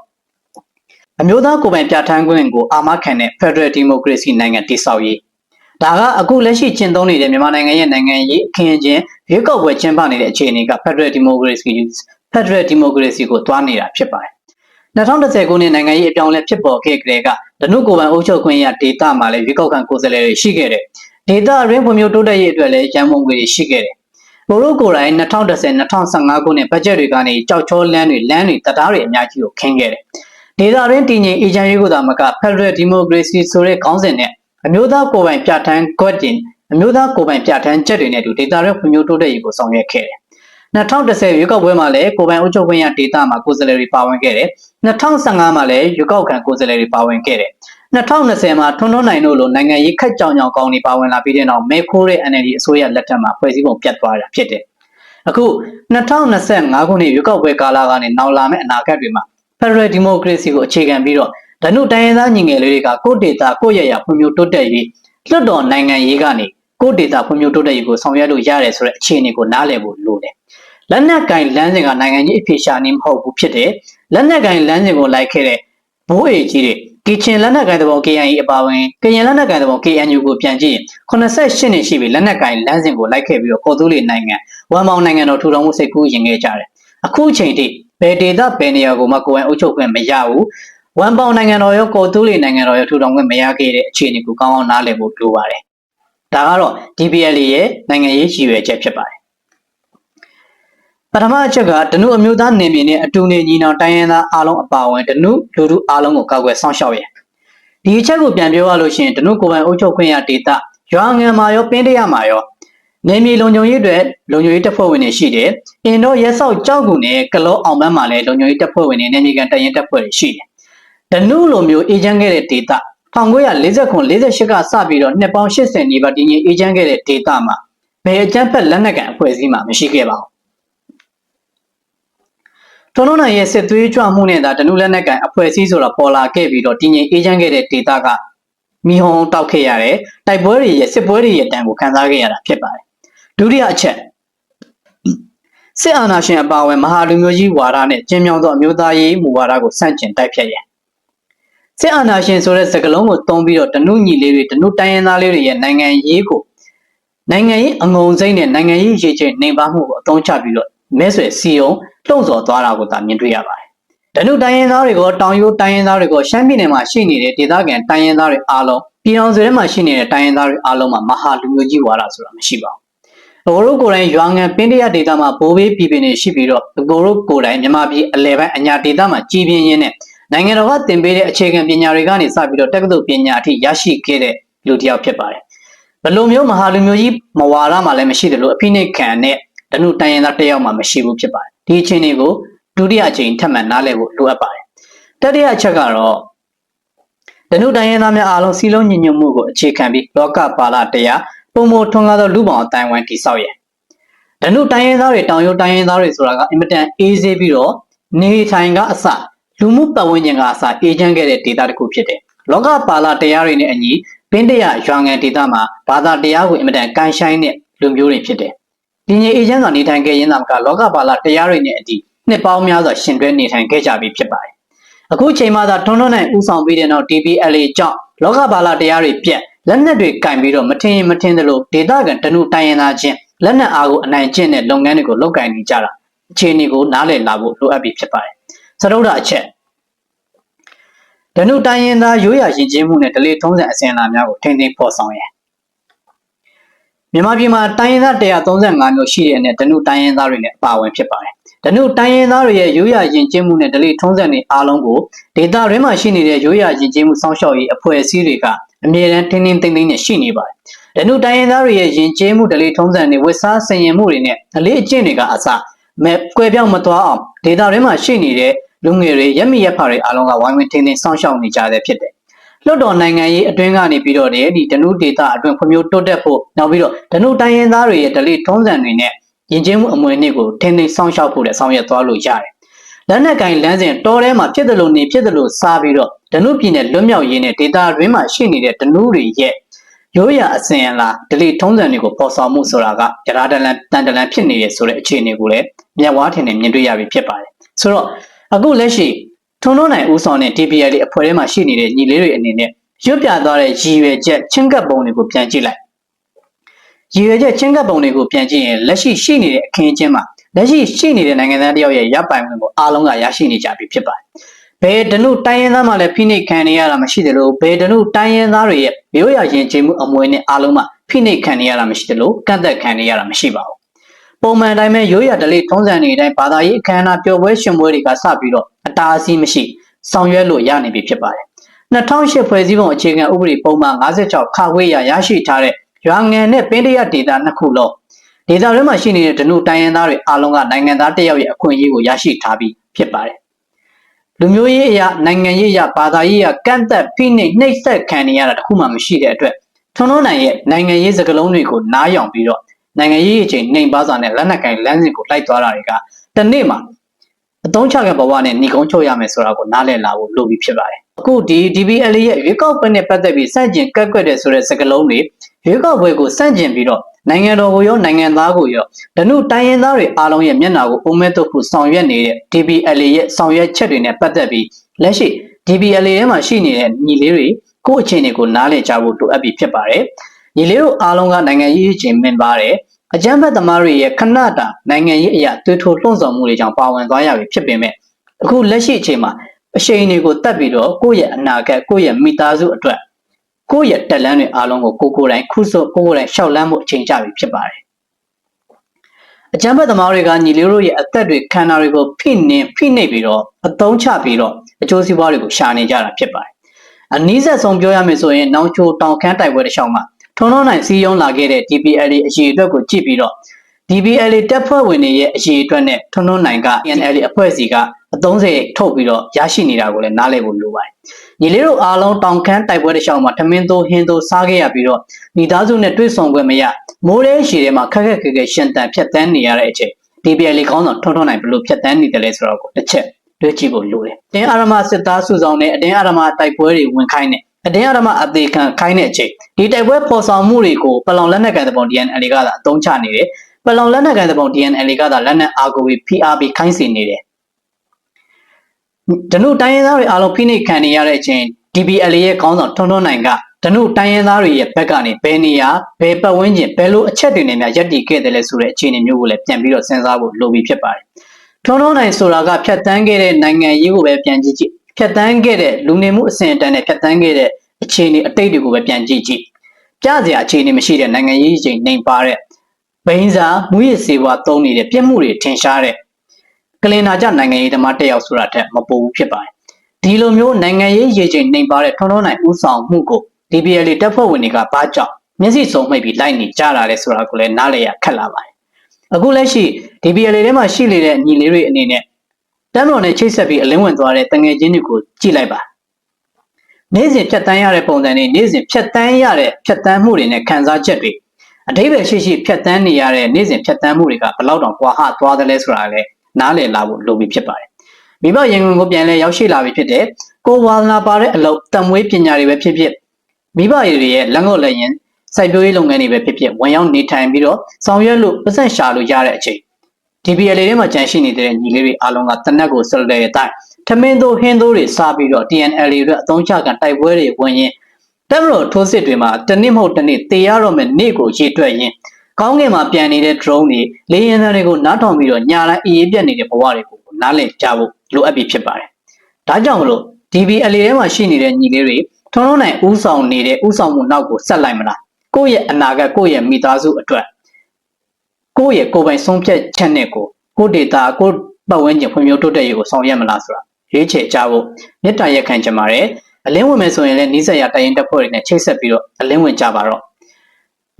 အမျိုးသားကိုယ်ပိုင်ပြဋ္ဌာန်းခွင့်ကိုအာမခံတဲ့ Federal Democracy နိုင်ငံတည်ဆောက်ရေး ဒါကအခုလက်ရှိကျင့်သုံးနေတဲ့မြန်မာနိုင်ငံရဲ့နိုင်ငံရေးအခင်းအကျင်းရွေးကောက်ပွဲကျင်းပနေတဲ့အခြေအနေက Federal Democracy Federal Democracy ကိုတွားနေတာဖြစ်ပါတယ်။2010ခုနှစ်နိုင်ငံရေးအပြောင်းအလဲဖြစ်ပေါ်ခဲ့ကြတဲ့ကဒနုကိုပန်အုပ်ချုပ်ခွင့်ရဒေတာမှာလည်းရွေးကောက်ခံကိုယ်စားလှယ်တွေရှိခဲ့တယ်။ဒေတာရင်းဖွံ့ဖြိုးတိုးတက်ရေးအတွက်လည်းရန်ပုံငွေတွေရှိခဲ့တယ်။ဘိုရိုကိုတိုင်း2010-2015ခုနှစ်ဘတ်ဂျက်တွေကနေကြောက်ချောလမ်းတွေလမ်းတွေတရားတွေအများကြီးကိုခင်းခဲ့တယ်။ဒေတာရင်းတည်ငြိမ်အေဂျင့်ရေးကိုသာမက Federal Democracy ဆိုတဲ့ခေါင်းစဉ်နဲ့ အမျိုးသားကိုယ်ပိုင်ပြဋ္ဌာန်းကွက်တင်အမျိုးသားကိုယ်ပိုင်ပြဋ္ဌာန်းချက်တွေနဲ့အတူဒေတာရဲဖွံ့ဖြိုးတိုးတက်ရေးကိုဆောင်ရွက်ခဲ့တယ်။2010ရွေးကောက်ပွဲမှာလည်းကိုယ်ပိုင်အုပ်ချုပ်ခွင့်ရဒေတာမှာကိုယ်စားလှယ်တွေပါဝင်ခဲ့တယ်။2015မှာလည်းရွေးကောက်ခံကိုယ်စားလှယ်တွေပါဝင်ခဲ့တယ်။2020မှာထွန်းထွန်းနိုင်တို့လိုနိုင်ငံရေးခက်ကြောင်ကြောင်ကောင်းတွေပါဝင်လာပြီးတဲ့နောက်မဲခိုးတဲ့ NLD အစိုးရလက်ထက်မှာဖွဲ့စည်းပုံပြတ်သွားတာဖြစ်တယ်။အခု2025ခုနှစ်ရွေးကောက်ပွဲကာလကနေနောက်လာမယ့်အနာဂတ်တွေမှာ Federal Democracy ကိုအခြေခံပြီးတော့ ဓနုတိုင်းရင်းသားညီငယ်လေးတွေကကိုဒေတာကိုရရဖွံ့ဖြိုးတိုးတက်ရေးလွတ်တော်နိုင်ငံရေးကနေကိုဒေတာဖွံ့ဖြိုးတိုးတက်ရေးကိုဆောင်ရွက်လို့ရတယ်ဆိုတဲ့အခြေအနေကိုနားလည်ဖို့လိုတယ်။လက်နက်ကင်လမ်းစဉ်ကနိုင်ငံကြီးအဖြစ်ရှာနေမဟုတ်ဘူးဖြစ်တယ်။လက်နက်ကင်လမ်းစဉ်ကိုလိုက်ခဲ့တဲ့ဘိုးအေကြီးတွေကီချင်လက်နက်ကင်တဘော KNI အပါဝင်ကရင်လက်နက်ကင်တဘော KNU ကိုပြန်ကြည့်ရင်88နှစ်ရှိပြီလက်နက်ကင်လမ်းစဉ်ကိုလိုက်ခဲ့ပြီးတော့ပေါ်သူလေးနိုင်ငံဝမ်မောင်နိုင်ငံတော်ထူထောင်မှုစိတ်ကူးရင်ခဲ့ကြတယ်။အခုချိန်ထိဘယ်ဒေသဘယ်နေရာကိုမှကိုယ်ပိုင်အုပ်ချုပ်ခွင့်မရဘူး ဝမ်ပေါင်နိုင်ငံတော်ရောကော်တူးလီနိုင်ငံတော်ရောထူထောင်ခွင့်မရခဲ့တဲ့အခြေအနေကိုကောင်းအောင်နားလည်ဖို့လိုပါတယ်။ဒါကတော့ DPL ရဲ့နိုင်ငံရေးရည်ရွယ်ချက်ဖြစ်ပါတယ်။ပထမအချက်ကဒနုအမျိုးသားနေပြည်နဲ့အတူနေညီနောင်တိုင်းရင်းသားအားလုံးအပါအဝင်ဒနုလူထုအားလုံးကိုကောက်ွယ်ဆောင်ရှောက်ရဒီအချက်ကိုပြန်ပြောရလို့ရှိရင်ဒနုကိုယ်ပိုင်အုပ်ချုပ်ခွင့်ရဒေတာရွာငံမှာရောပင်းတရမှာရောနေမြေလုံခြုံရေးအတွက်လုံခြုံရေးတပ်ဖွဲ့ဝင်တွေရှိတယ်။အင်တော့ရဲဆောက်ကြောက်ကူနဲ့ကလောအောင်မန်းမှာလည်းလုံခြုံရေးတပ်ဖွဲ့ဝင်တွေနေမြေကန်တရင်တပ်ဖွဲ့တွေရှိတယ် ဒနုလိုမျိုးအေဂျင့်ခဲ့တဲ့ဒေတာ1949 48ကစပြီးတော့နှစ်ပေါင်း80နီးပါးတည်ငြိမ်အေဂျင့်ခဲ့တဲ့ဒေတာမှာဘယ်အကြမ်းဖက်လက်နက်ကန်အဖွဲ့အစည်းမှမရှိခဲ့ပါဘူးထွန်းထွန်းနိုင်ရဲ့စစ်သွေးကြွမှုနဲ့သာတနုလက်နက်ကန်အဖွဲ့အစည်းဆိုတာပေါ်လာခဲ့ပြီးတော့တည်ငြိမ်အေးချမ်းခဲ့တဲ့ဒေသကမိဟုံတောက်ခဲ့ရတယ်တိုက်ပွဲတွေရဲ့စစ်ပွဲတွေရဲ့တန်ကိုခံစားခဲ့ရတာဖြစ်ပါတယ်ဒုတိယအချက်စစ်အာဏာရှင်အပါအဝင်မဟာလူမျိုးကြီးဝါဒနဲ့ကျင်းမြောင်းသောအမျိုးသားရေးမူဝါဒကိုဆန့်ကျင်တိုက်ဖြတ်ရန် စစ်အာဏာရှင်ဆိုတဲ့စကားလုံးကိုတုံးပြီးတော့တနုညီလေးတွေတနုတိုင်းရင်းသားလေးတွေရဲ့နိုင်ငံရေးကိုနိုင်ငံရေးအငုံစိမ့်နဲ့နိုင်ငံရေးရည်ချင်းနှိမ်ပါမှုကိုအသုံးချပြီးတော့မဲဆွယ်စီယုံလှုံ့ဆော်သွားတာကိုသာမြင်တွေ့ရပါတယ်။တနုတိုင်းရင်းသားတွေကိုတောင်ရိုးတိုင်းရင်းသားတွေကိုရှမ်းပြည်နယ်မှာရှိနေတဲ့ဒေသခံတိုင်းရင်းသားတွေအားလုံးပြည်အောင်စုထဲမှာရှိနေတဲ့တိုင်းရင်းသားတွေအားလုံးမှာမဟာလူမျိုးကြီးဝါဒဆိုတာမရှိပါဘူး။အကိုတို့ကိုယ်တိုင်ရွာငံပင်းတရဒေသမှာဘိုးဘေးပြည်ပင်နေရှိပြီးတော့အကိုတို့ကိုယ်တိုင်မြန်မာပြည်အလဲပိုင်းအညာဒေသမှာကြီးပြင်းရင်းနဲ့ နိုင်ငံတော်ကသင်ပေးတဲ့အခြေခံပညာတွေကနေစပြီးတော့တက္ကသိုလ်ပညာအထိရရှိခဲ့တဲ့လူတစ်ယောက်ဖြစ်ပါတယ်။ဘယ်လိုမျိုးမဟာလူမျိုးကြီးမဝါဒမှလည်းမရှိတယ်လို့အဖိနှိတ်ခံတဲ့ဒနုတိုင်းရင်းသားတစ်ယောက်မှမရှိဘူးဖြစ်ပါတယ်။ဒီအခြေအနေကိုဒုတိယအချိန်ထပ်မံနားလည်ဖို့လိုအပ်ပါတယ်။တတိယအချက်ကတော့ဒနုတိုင်းရင်းသားများအားလုံးစီလုံးညီညွတ်မှုကိုအခြေခံပြီးလောကပါဠတရားပုံမထွန်းကားသောလူပောင်အတိုင်းဝိုင်းတိဆောက်ရန်ဒနုတိုင်းရင်းသားတွေတောင်ရိုးတိုင်းရင်းသားတွေဆိုတာကအင်မတန်အေးဆေးပြီးတော့နေထိုင်ကအစ လူမှုပတ်ဝန်းကျင်ကအစအေးချမ်းခဲ့တဲ့ဒေသတစ်ခုဖြစ်တယ်။လောကပါဠတရားတွေနဲ့အညီပင်းတရရွာငံဒေသမှာဘာသာတရားကိုအင်မတန်ကန်ဆိုင်တဲ့လူမျိုးတွေဖြစ်တယ်။ဒီညီအေးချမ်းစွာနေထိုင်ခဲ့ရင်းသာမကလောကပါဠတရားတွေနဲ့အညီနှစ်ပေါင်းများစွာရှင်တွဲနေထိုင်ခဲ့ကြပြီးဖြစ်ပါတယ်။အခုချိန်မှသာထွန်းထွန်းနိုင်ဥဆောင်ပြီးတဲ့နောက် DPLA ကြောင့်လောကပါဠတရားတွေပြက်လက်နက်တွေကင်ပြီးတော့မထင်ရင်မထင်သလိုဒေသခံတနုတိုင်းရင်းသားချင်းလက်နက်အားကိုအနိုင်ကျင့်တဲ့လုပ်ငန်းတွေကိုလုပ်ကင်နေကြတာအခြေအနေကိုနားလည်လာဖို့လိုအပ်ပြီးဖြစ်ပါတယ်။ သရုပ်ဓာအချက်ဒနုတိုင်းရင်းသားရိုးရာယဉ်ကျေးမှုနဲ့ဒလေထုံးစံအစဉ်အလာများကိုထိန်းသိမ်းဖော်ဆောင်ရန်မြန်မာပြည်မှာတိုင်းရင်းသား135မျိုးရှိတဲ့အနက်ဒနုတိုင်းရင်းသားတွေနဲ့အပါအဝင်ဖြစ်ပါတယ်။ဒနုတိုင်းရင်းသားတွေရဲ့ရိုးရာယဉ်ကျေးမှုနဲ့ဒလေထုံးစံတွေအားလုံးကိုဒေတာရင်းမှာရှိနေတဲ့ရိုးရာယဉ်ကျေးမှုစောင့်ရှောက်ရေးအဖွဲ့အစည်းတွေကအမြဲတမ်းထိန်းသိမ်းသိမ်းသိမ်းနဲ့ရှိနေပါတယ်။ဒနုတိုင်းရင်းသားတွေရဲ့ယဉ်ကျေးမှုဒလေထုံးစံတွေဝတ်စားဆင်ရင်မှုတွေနဲ့အလေးအကျင့်တွေကအစမဲ့ကွဲပြောင်းမသွားအောင်ဒေတာရင်းမှာရှိနေတဲ့ လူငယ်တွေရက်မိရက်ဖာတွေအားလုံးကဝိုင်းဝန်းထိန်းသိမ်းစောင့်ရှောက်နေကြတဲ့ဖြစ်တယ်။လွတ်တော်နိုင်ငံရေးအတွင်းကနေပြီးတော့ဒီဒနုဒေတာအတွင်းဖွံ့ဖြိုးတိုးတက်ဖို့နောက်ပြီးတော့ဒနုတိုင်းရင်းသားတွေရဲ့ဒလိထုံးစံတွေနဲ့ယဉ်ကျေးမှုအမွေအနှစ်ကိုထိန်းသိမ်းစောင့်ရှောက်ဖို့လည်းဆောင်ရွက်သွားလို့ရတယ်။လက်နက်ကင်လမ်းစဉ်တောထဲမှာဖြစ်တယ်လို့နေဖြစ်တယ်လို့စားပြီးတော့ဒနုပြည်နယ်လွတ်မြောက်ရေးနဲ့ဒေတာတွင်းမှာရှိနေတဲ့ဒနုတွေရဲ့ရိုးရာအစဉ်အလာဒလိထုံးစံတွေကိုပေါ်ဆောင်မှုဆိုတာကကြရာတလန်တန်တလန်ဖြစ်နေရဆိုတဲ့အခြေအနေကိုလည်းမျက်ဝါးထင်နဲ့မြင်တွေ့ရပြီဖြစ်ပါတယ်။ဆိုတော့ အခုလက်ရှိထုံထုံနိုင်ဦးဆောင်တဲ့ DPL အဖွဲ့ထဲမှာရှိနေတဲ့ညီလေးတွေအနေနဲ့ရွတ်ပြသွားတဲ့ရည်ရွယ်ချက်ချင်းကပ်ပုံတွေကိုပြန်ကြည့်လိုက်ရည်ရွယ်ချက်ချင်းကပ်ပုံတွေကိုပြန်ကြည့်ရင်လက်ရှိရှိနေတဲ့အခင်းအကျင်းမှာလက်ရှိရှိနေတဲ့နိုင်ငံသားတယောက်ရဲ့ရပ်ပိုင်ခွင့်ကိုအားလုံးကရရှိနေကြပြီဖြစ်ပါတယ်ဘယ်ဒနုတိုင်းရင်းသားမှလည်းဖိနှိပ်ခံနေရတာမရှိတယ်လို့ဘယ်ဒနုတိုင်းရင်းသားတွေရဲ့မျိုးရရင်ချင်းမှုအမွေနဲ့အားလုံးမှဖိနှိပ်ခံနေရတာမရှိတယ်လို့ကန့်သက်ခံနေရတာမရှိပါဘူး ပုံမှန်တိုင်းပဲရိုးရဒလေးထုံးစံနေတိုင်းဘာသာရေးအခမ်းအနားပျော်ပွဲရှင်ပွဲတွေကစပြီးတော့အတားအဆီးမရှိဆောင်ရွက်လို့ရနေပြီဖြစ်ပါတယ်2008ဖွဲ့စည်းပုံအခြေခံဥပဒေပုံမှန်56ခါခွေးရရရှိထားတဲ့ရွာငံနဲ့ပင်းတရဒေတာနှစ်ခုလုံးဒေတာထဲမှာရှိနေတဲ့ဒနုတိုင်းရင်းသားတွေအားလုံးကနိုင်ငံသားတစ်ယောက်ရဲ့အခွင့်အရေးကိုရရှိထားပြီးဖြစ်ပါတယ်လူမျိုးရေးအရာနိုင်ငံရေးအရာဘာသာရေးအရာကန့်သက်ဖိနှိပ်နှိပ်စက်ခံနေရတာတခုမှမရှိတဲ့အတွက်ထွန်းထွန်းနိုင်ရဲ့နိုင်ငံရေးစကားလုံးတွေကိုနားယောင်ပြီးတော့ နိုင်ငံရေးအချိန်နှိမ်ပါစာနဲ့လက်နက်ကင်လမ်းစဉ်ကိုလိုက်သွားတာတွေကတနေ့မှာအသုံးချခဲ့ဘဝနဲ့ညီကုန်းချုပ်ရမယ်ဆိုတာကိုနားလည်လာဖို့လိုပြီးဖြစ်ပါတယ်အခုဒီ DBL ရဲ့ရွေးကောက်ပွဲနဲ့ပတ်သက်ပြီးစန့်ကျင်ကက်ကွက်တဲ့ဆိုတဲ့စကားလုံးတွေရွေးကောက်ပွဲကိုစန့်ကျင်ပြီးတော့နိုင်ငံတော်ကိုရောနိုင်ငံသားကိုရောဒနုတိုင်းရင်းသားတွေအားလုံးရဲ့မျက်နှာကိုအုံမဲ့တုပ်ဖို့ဆောင်ရွက်နေတဲ့ DBL ရဲ့ဆောင်ရွက်ချက်တွေနဲ့ပတ်သက်ပြီးလက်ရှိ DBL ထဲမှာရှိနေတဲ့ညီလေးတွေကိုယ့်အခြေအနေကိုနားလည်ကြဖို့လိုအပ်ပြီးဖြစ်ပါတယ်ညီလေးတို့အားလုံးကနိုင်ငံရေးချင်းမင်ပါတယ် အကြမ်းဖက်သမားတွေရဲ့ခဏတာနိုင်ငံရေးအရာတွေးထိုးလှုံ့ဆော်မှုတွေကြောင့်ပါဝင်သွားရပြီဖြစ်ပေမဲ့အခုလက်ရှိအချိန်မှာအရှိန်တွေကိုတက်ပြီးတော့ကိုယ့်ရဲ့အနာဂတ်ကိုယ့်ရဲ့မိသားစုအတွက်ကိုယ့်ရဲ့တက်လန်းတွေအားလုံးကိုကိုကိုယ်တိုင်ခုဆိုကိုကိုယ်တိုင်ရှောက်လန်းမှုအချိန်ကြပြီဖြစ်ပါတယ်အကြမ်းဖက်သမားတွေကညီလေးတို့ရဲ့အသက်တွေခန္ဓာတွေကိုဖိနှင်ဖိနှိပ်ပြီးတော့အသုံးချပြီးတော့အကျိုးစီးပွားတွေကိုရှာနေကြတာဖြစ်ပါတယ်အနည်းဆက်ဆုံးပြောရမယ်ဆိုရင်နောင်ချိုတောင်ခမ်းတိုက်ပွဲတစ်လျှောက်မှာ ထုံထုံနိုင်စီးရုံးလာခဲ့တဲ့ DPL အရေးအတွက်ကိုကြည့်ပြီးတော့ DPL တပ်ဖွဲ့ဝင်တွေရဲ့အရေးအတွက်နဲ့ထုံထုံနိုင်က NL အဖွဲ့အစည်းကအ30ထုတ်ပြီးတော့ရရှိနေတာကိုလည်းနားလည်ဖို့လိုပါတယ်ညီလေးတို့အားလုံးတောင်ခမ်းတိုက်ပွဲတစ်လျှောက်မှာထမင်းသိုးဟင်းသိုးစားခဲ့ရပြီးတော့မိသားစုနဲ့တွေ့ဆုံခွင့်မရမိုးရဲရှည်ထဲမှာခက်ခက်ခဲခဲရှင်တန်ဖြတ်တန်းနေရတဲ့အချိန် DPL ကောင်းဆောင်ထွန်းထွန်းနိုင်ဘလို့ဖြတ်တန်းနေတယ်လဲဆိုတော့ကိုတစ်ချက်တွေ့ကြည့်ဖို့လိုတယ်။တင်းအာရမစစ်သားစုဆောင်နဲ့အတင်းအာရမတိုက်ပွဲတွေဝင်ခိုင်းတယ် အတင်းအာရမအသေးခံခိုင်းတဲ့အချိန်ဒီတိုက်ပွဲပေါ်ဆောင်မှုတွေကိုပလောင်လက်နက်ကန်တဲ့ပုံ DNL ကသာအသုံးချနေတယ်ပလောင်လက်နက်ကန်တဲ့ပုံ DNL ကသာလက်နက်အာကိုပြီး PRB ခိုင်းစီနေတယ်ဒနုတိုင်းရင်းသားတွေအားလုံးဖိနှိပ်ခံနေရတဲ့အချိန် DBL ရဲ့ခေါင်းဆောင်ထွန်းထွန်းနိုင်ကဒနုတိုင်းရင်းသားတွေရဲ့ဘက်ကနေဘယ်နေရာဘယ်ပတ်ဝန်းကျင်ဘယ်လိုအချက်တွေနဲ့များယက်တည်ခဲ့တယ်လဲဆိုတဲ့အခြေအနေမျိုးကိုလည်းပြန်ပြီးတော့စဉ်းစားဖို့လိုပြီးဖြစ်ပါတယ်။ထွန်းထွန်းနိုင်ဆိုတာကဖြတ်တန်းခဲ့တဲ့နိုင်ငံရေးကိုပဲပြန်ကြည့်ကြည့် ဖြတ်တန်းခဲ့တဲ့လူနေမှုအဆင့်အတန်းနဲ့ဖြတ်တန်းခဲ့တဲ့အခြေအနေအတိတ်တွေကိုပဲပြန်ကြည့်ကြည့်ပြစရာအခြေအနေမရှိတဲ့နိုင်ငံရေးချိန်နှိမ်ပါတဲ့ဘိန်းစာမူရစ်စေဝါသုံးနေတဲ့ပြစ်မှုတွေထင်ရှားတဲ့ကလင်နာကြနိုင်ငံရေးသမားတစ်ယောက်ဆိုတာထက်မပိုဘူးဖြစ်ပါတယ်ဒီလိုမျိုးနိုင်ငံရေးရေချိန်နှိမ်ပါတဲ့ထွန်းထွန်းနိုင်ဦးဆောင်မှုကို DPL တပ်ဖွဲ့ဝင်တွေကဘာကြောင့်မျက်စိစုံမှိတ်ပြီးလိုက်နေကြတာလဲဆိုတာကိုလည်းနားလည်ရခက်လာပါတယ်အခုလက်ရှိ DPL ထဲမှာရှိနေတဲ့ညီလေးတွေအနေနဲ့ တမ်းတော်နဲ့ချိတ်ဆက်ပြီးအလင်းဝင်သွားတဲ့တငယ်ချင်းတွေကိုကြည့်လိုက်ပါနေ့စဉ်ဖြတ်တန်းရတဲ့ပုံစံတွေနေ့စဉ်ဖြတ်တန်းရတဲ့ဖြတ်တန်းမှုတွေနဲ့ခံစားချက်တွေအတိပ္ပယ်ရှိရှိဖြတ်တန်းနေရတဲ့နေ့စဉ်ဖြတ်တန်းမှုတွေကဘယ်လောက်တောင်ကွာဟသွားသလဲဆိုတာလည်းနားလည်လာဖို့လိုပြီဖြစ်ပါတယ်မိဘရင်ဝင်ကိုပြန်လဲရောက်ရှိလာပြီဖြစ်တဲ့ကိုဝါသနာပါတဲ့အလုပ်တံမွေးပညာတွေပဲဖြစ်ဖြစ်မိဘတွေရဲ့လက်ငုပ်လက်ရင်စိုက်ပျိုးရေးလုပ်ငန်းတွေပဲဖြစ်ဖြစ်ဝင်ရောက်နေထိုင်ပြီးတော့ဆောင်ရွက်လို့ပတ်သက်ရှာလို့ရတဲ့အချိန် DPL ထဲမှာကြန့်ရှိနေတဲ့ညီလေးတွေအားလုံးကတနက်ကိုဆက်လက်ရတဲ့ထမင်းသိုးဟင်းသိုးတွေစားပြီးတော့ TNL တွေအသုံးချကန်တိုက်ပွဲတွေဝင်ရင်တက်မလို့ထိုးစစ်တွေမှာတနစ်မဟုတ်တနစ်တေရတော့မဲ့နေ့ကိုရေတွက်ရင်ကောင်းကင်မှာပြန်နေတဲ့ drone တွေလေယာဉ်တွေကိုနားထောင်ပြီးတော့ညာလိုက်အေးပြက်နေတဲ့ဘဝတွေကိုနားလည်ကြဖို့လိုအပ်ပြီဖြစ်ပါတယ်။ဒါကြောင့်မလို့ DPL ထဲမှာရှိနေတဲ့ညီလေးတွေထုံထုံနိုင်ဥဆောင်နေတဲ့ဥဆောင်မှုနောက်ကိုဆက်လိုက်မလား။ကိုယ့်ရဲ့အနာဂတ်ကိုယ့်ရဲ့မိသားစုအတွက် ကိုယ့်ရဲ့ကိုယ်ပိုင်ဆုံးဖြတ်ချက်နဲ့ကိုကိုယ့်ဒေတာကိုယ့်ပတ်ဝန်းကျင်ဖွံ့ဖြိုးတိုးတက်ရေးကိုဆောင်ရွက်မလားဆိုတာရွေးချယ်ကြဖို့မေတ္တာရက်ခံချင်ပါတယ်အလင်းဝင်မယ်ဆိုရင်လည်းနီးစပ်ရတိုင်ရင်တက်ဖွဲ့တွေနဲ့ချိတ်ဆက်ပြီးတော့အလင်းဝင်ကြပါတော့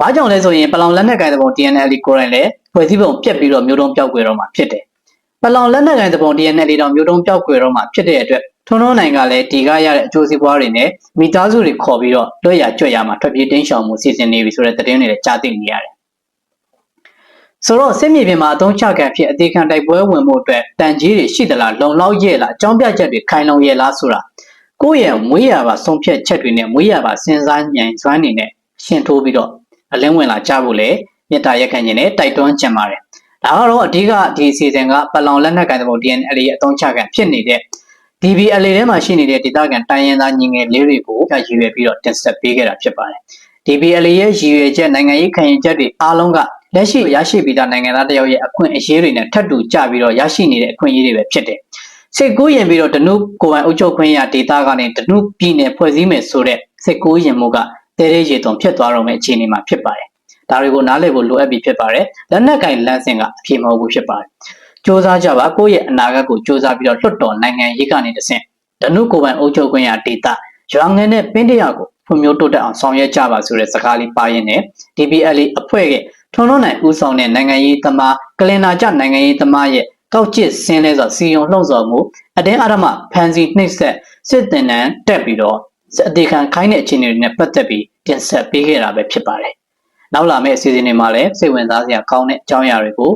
ဘာကြောင့်လဲဆိုရင်ပလောင်လက်နက်ကိုင်တဲ့ပုံ TNL ကိုယ်တိုင်လည်းဖွဲ့စည်းပုံပြက်ပြီးတော့မျိုးတုံးပြောက်ွယ်တော့မှာဖြစ်တယ်ပလောင်လက်နက်ကိုင်တဲ့ပုံ TNL တော့မျိုးတုံးပြောက်ွယ်တော့မှာဖြစ်တဲ့အတွက်ထွန်းထွန်းနိုင်ကလည်းဒီကရတဲ့အကျိုးစီးပွားတွေနဲ့မိသားစုတွေခေါ်ပြီးတော့လွှတ်ရကြွက်ရမှာထွက်ပြေးတင်းရှောင်မှုစီစဉ်နေပြီဆိုတဲ့သတင်းတွေလည်းကြားသိနေရတယ် ဆိုတော့စစ်မြေပြင်မှာအသုံးချခံဖြစ်အသေးခံတိုက်ပွဲဝင်မှုအတွက်တန်ကြီးတွေရှိသလားလုံလောက်ရဲ့လားအကြောင်းပြချက်တွေခိုင်လုံရဲ့လားဆိုတာကိုယ့်ရဲ့မွေးရပါဆုံးဖြတ်ချက်တွေနဲ့မွေးရပါစဉ်းစားဉာဏ်စွမ်းနေနဲ့ရှင်းထိုးပြီးတော့အလင်းဝင်လာကြဖို့လေမေတ္တာရက်ခံခြင်းနဲ့တိုက်တွန်းချင်ပါတယ်ဒါကတော့အဓိကဒီအစီအစဉ်ကပလောင်လက်နက်ကိုင်တဲ့ပုံ DNL ရဲ့အသုံးချခံဖြစ်နေတဲ့ DBL ထဲမှာရှိနေတဲ့ဒေသခံတိုင်းရင်းသားညီငယ်လေးတွေကိုရည်ရွယ်ပြီးတော့တင်ဆက်ပေးခဲ့တာဖြစ်ပါတယ် DBL ရဲ့ရည်ရွယ်ချက်နိုင်ငံရေးခံရင်ချက်တွေအားလုံးက လက်ရှိရရှိပြီးသားနိုင်ငံသားတယောက်ရဲ့အခွင့်အရေးတွေနဲ့ထပ်တူကြပြီးတော့ရရှိနေတဲ့အခွင့်အရေးတွေပဲဖြစ်တယ်။စိတ်ကူးရင်ပြီးတော့ဒနုကိုယ်ပိုင်အုပ်ချုပ်ခွင့်ရဒေတာကနေဒနုပြည်နယ်ဖွဲ့စည်းမယ်ဆိုတဲ့စိတ်ကူးရင်မှုကတဲရဲရေတုံဖြစ်သွားတော့မယ့်အခြေအနေမှာဖြစ်ပါတယ်။ဒါတွေကိုနားလည်ဖို့လိုအပ်ပြီးဖြစ်ပါတယ်။လက်နက်ကင်လမ်းစဉ်ကအပြေမဟုတ်ဘူးဖြစ်ပါတယ်။စ조사ကြပါကိုယ့်ရဲ့အနာဂတ်ကိုစ조사ပြီးတော့လွတ်တော်နိုင်ငံရေးကနေတဆင့်ဒနုကိုယ်ပိုင်အုပ်ချုပ်ခွင့်ရဒေတာရွာငယ်နဲ့ပင်းတရကိုဖွံ့ဖြိုးတိုးတက်အောင်ဆောင်ရွက်ကြပါဆိုတဲ့စကားလေးပါရင်းနဲ့ DBL အဖွဲ့ရဲ့ ထွန်းထွန်းနိုင်ဦးဆောင်တဲ့နိုင်ငံရေးသမားကလင်နာကျနိုင်ငံရေးသမားရဲ့ကောက်ကျစ်ဆင်းလဲဆိုစီယုံလှုံ့ဆော်မှုအတင်းအဓမ္မဖန်စီနှိပ်စက်စစ်တင်နန်းတက်ပြီးတော့အသေးခံခိုင်းတဲ့အခြေအနေတွေနဲ့ပတ်သက်ပြီးတင်ဆက်ပေးခဲ့တာပဲဖြစ်ပါတယ်။နောက်လာမယ့်အစီအစဉ်တွေမှာလည်းစိတ်ဝင်စားစရာကောင်းတဲ့အကြောင်းအရာတွေကို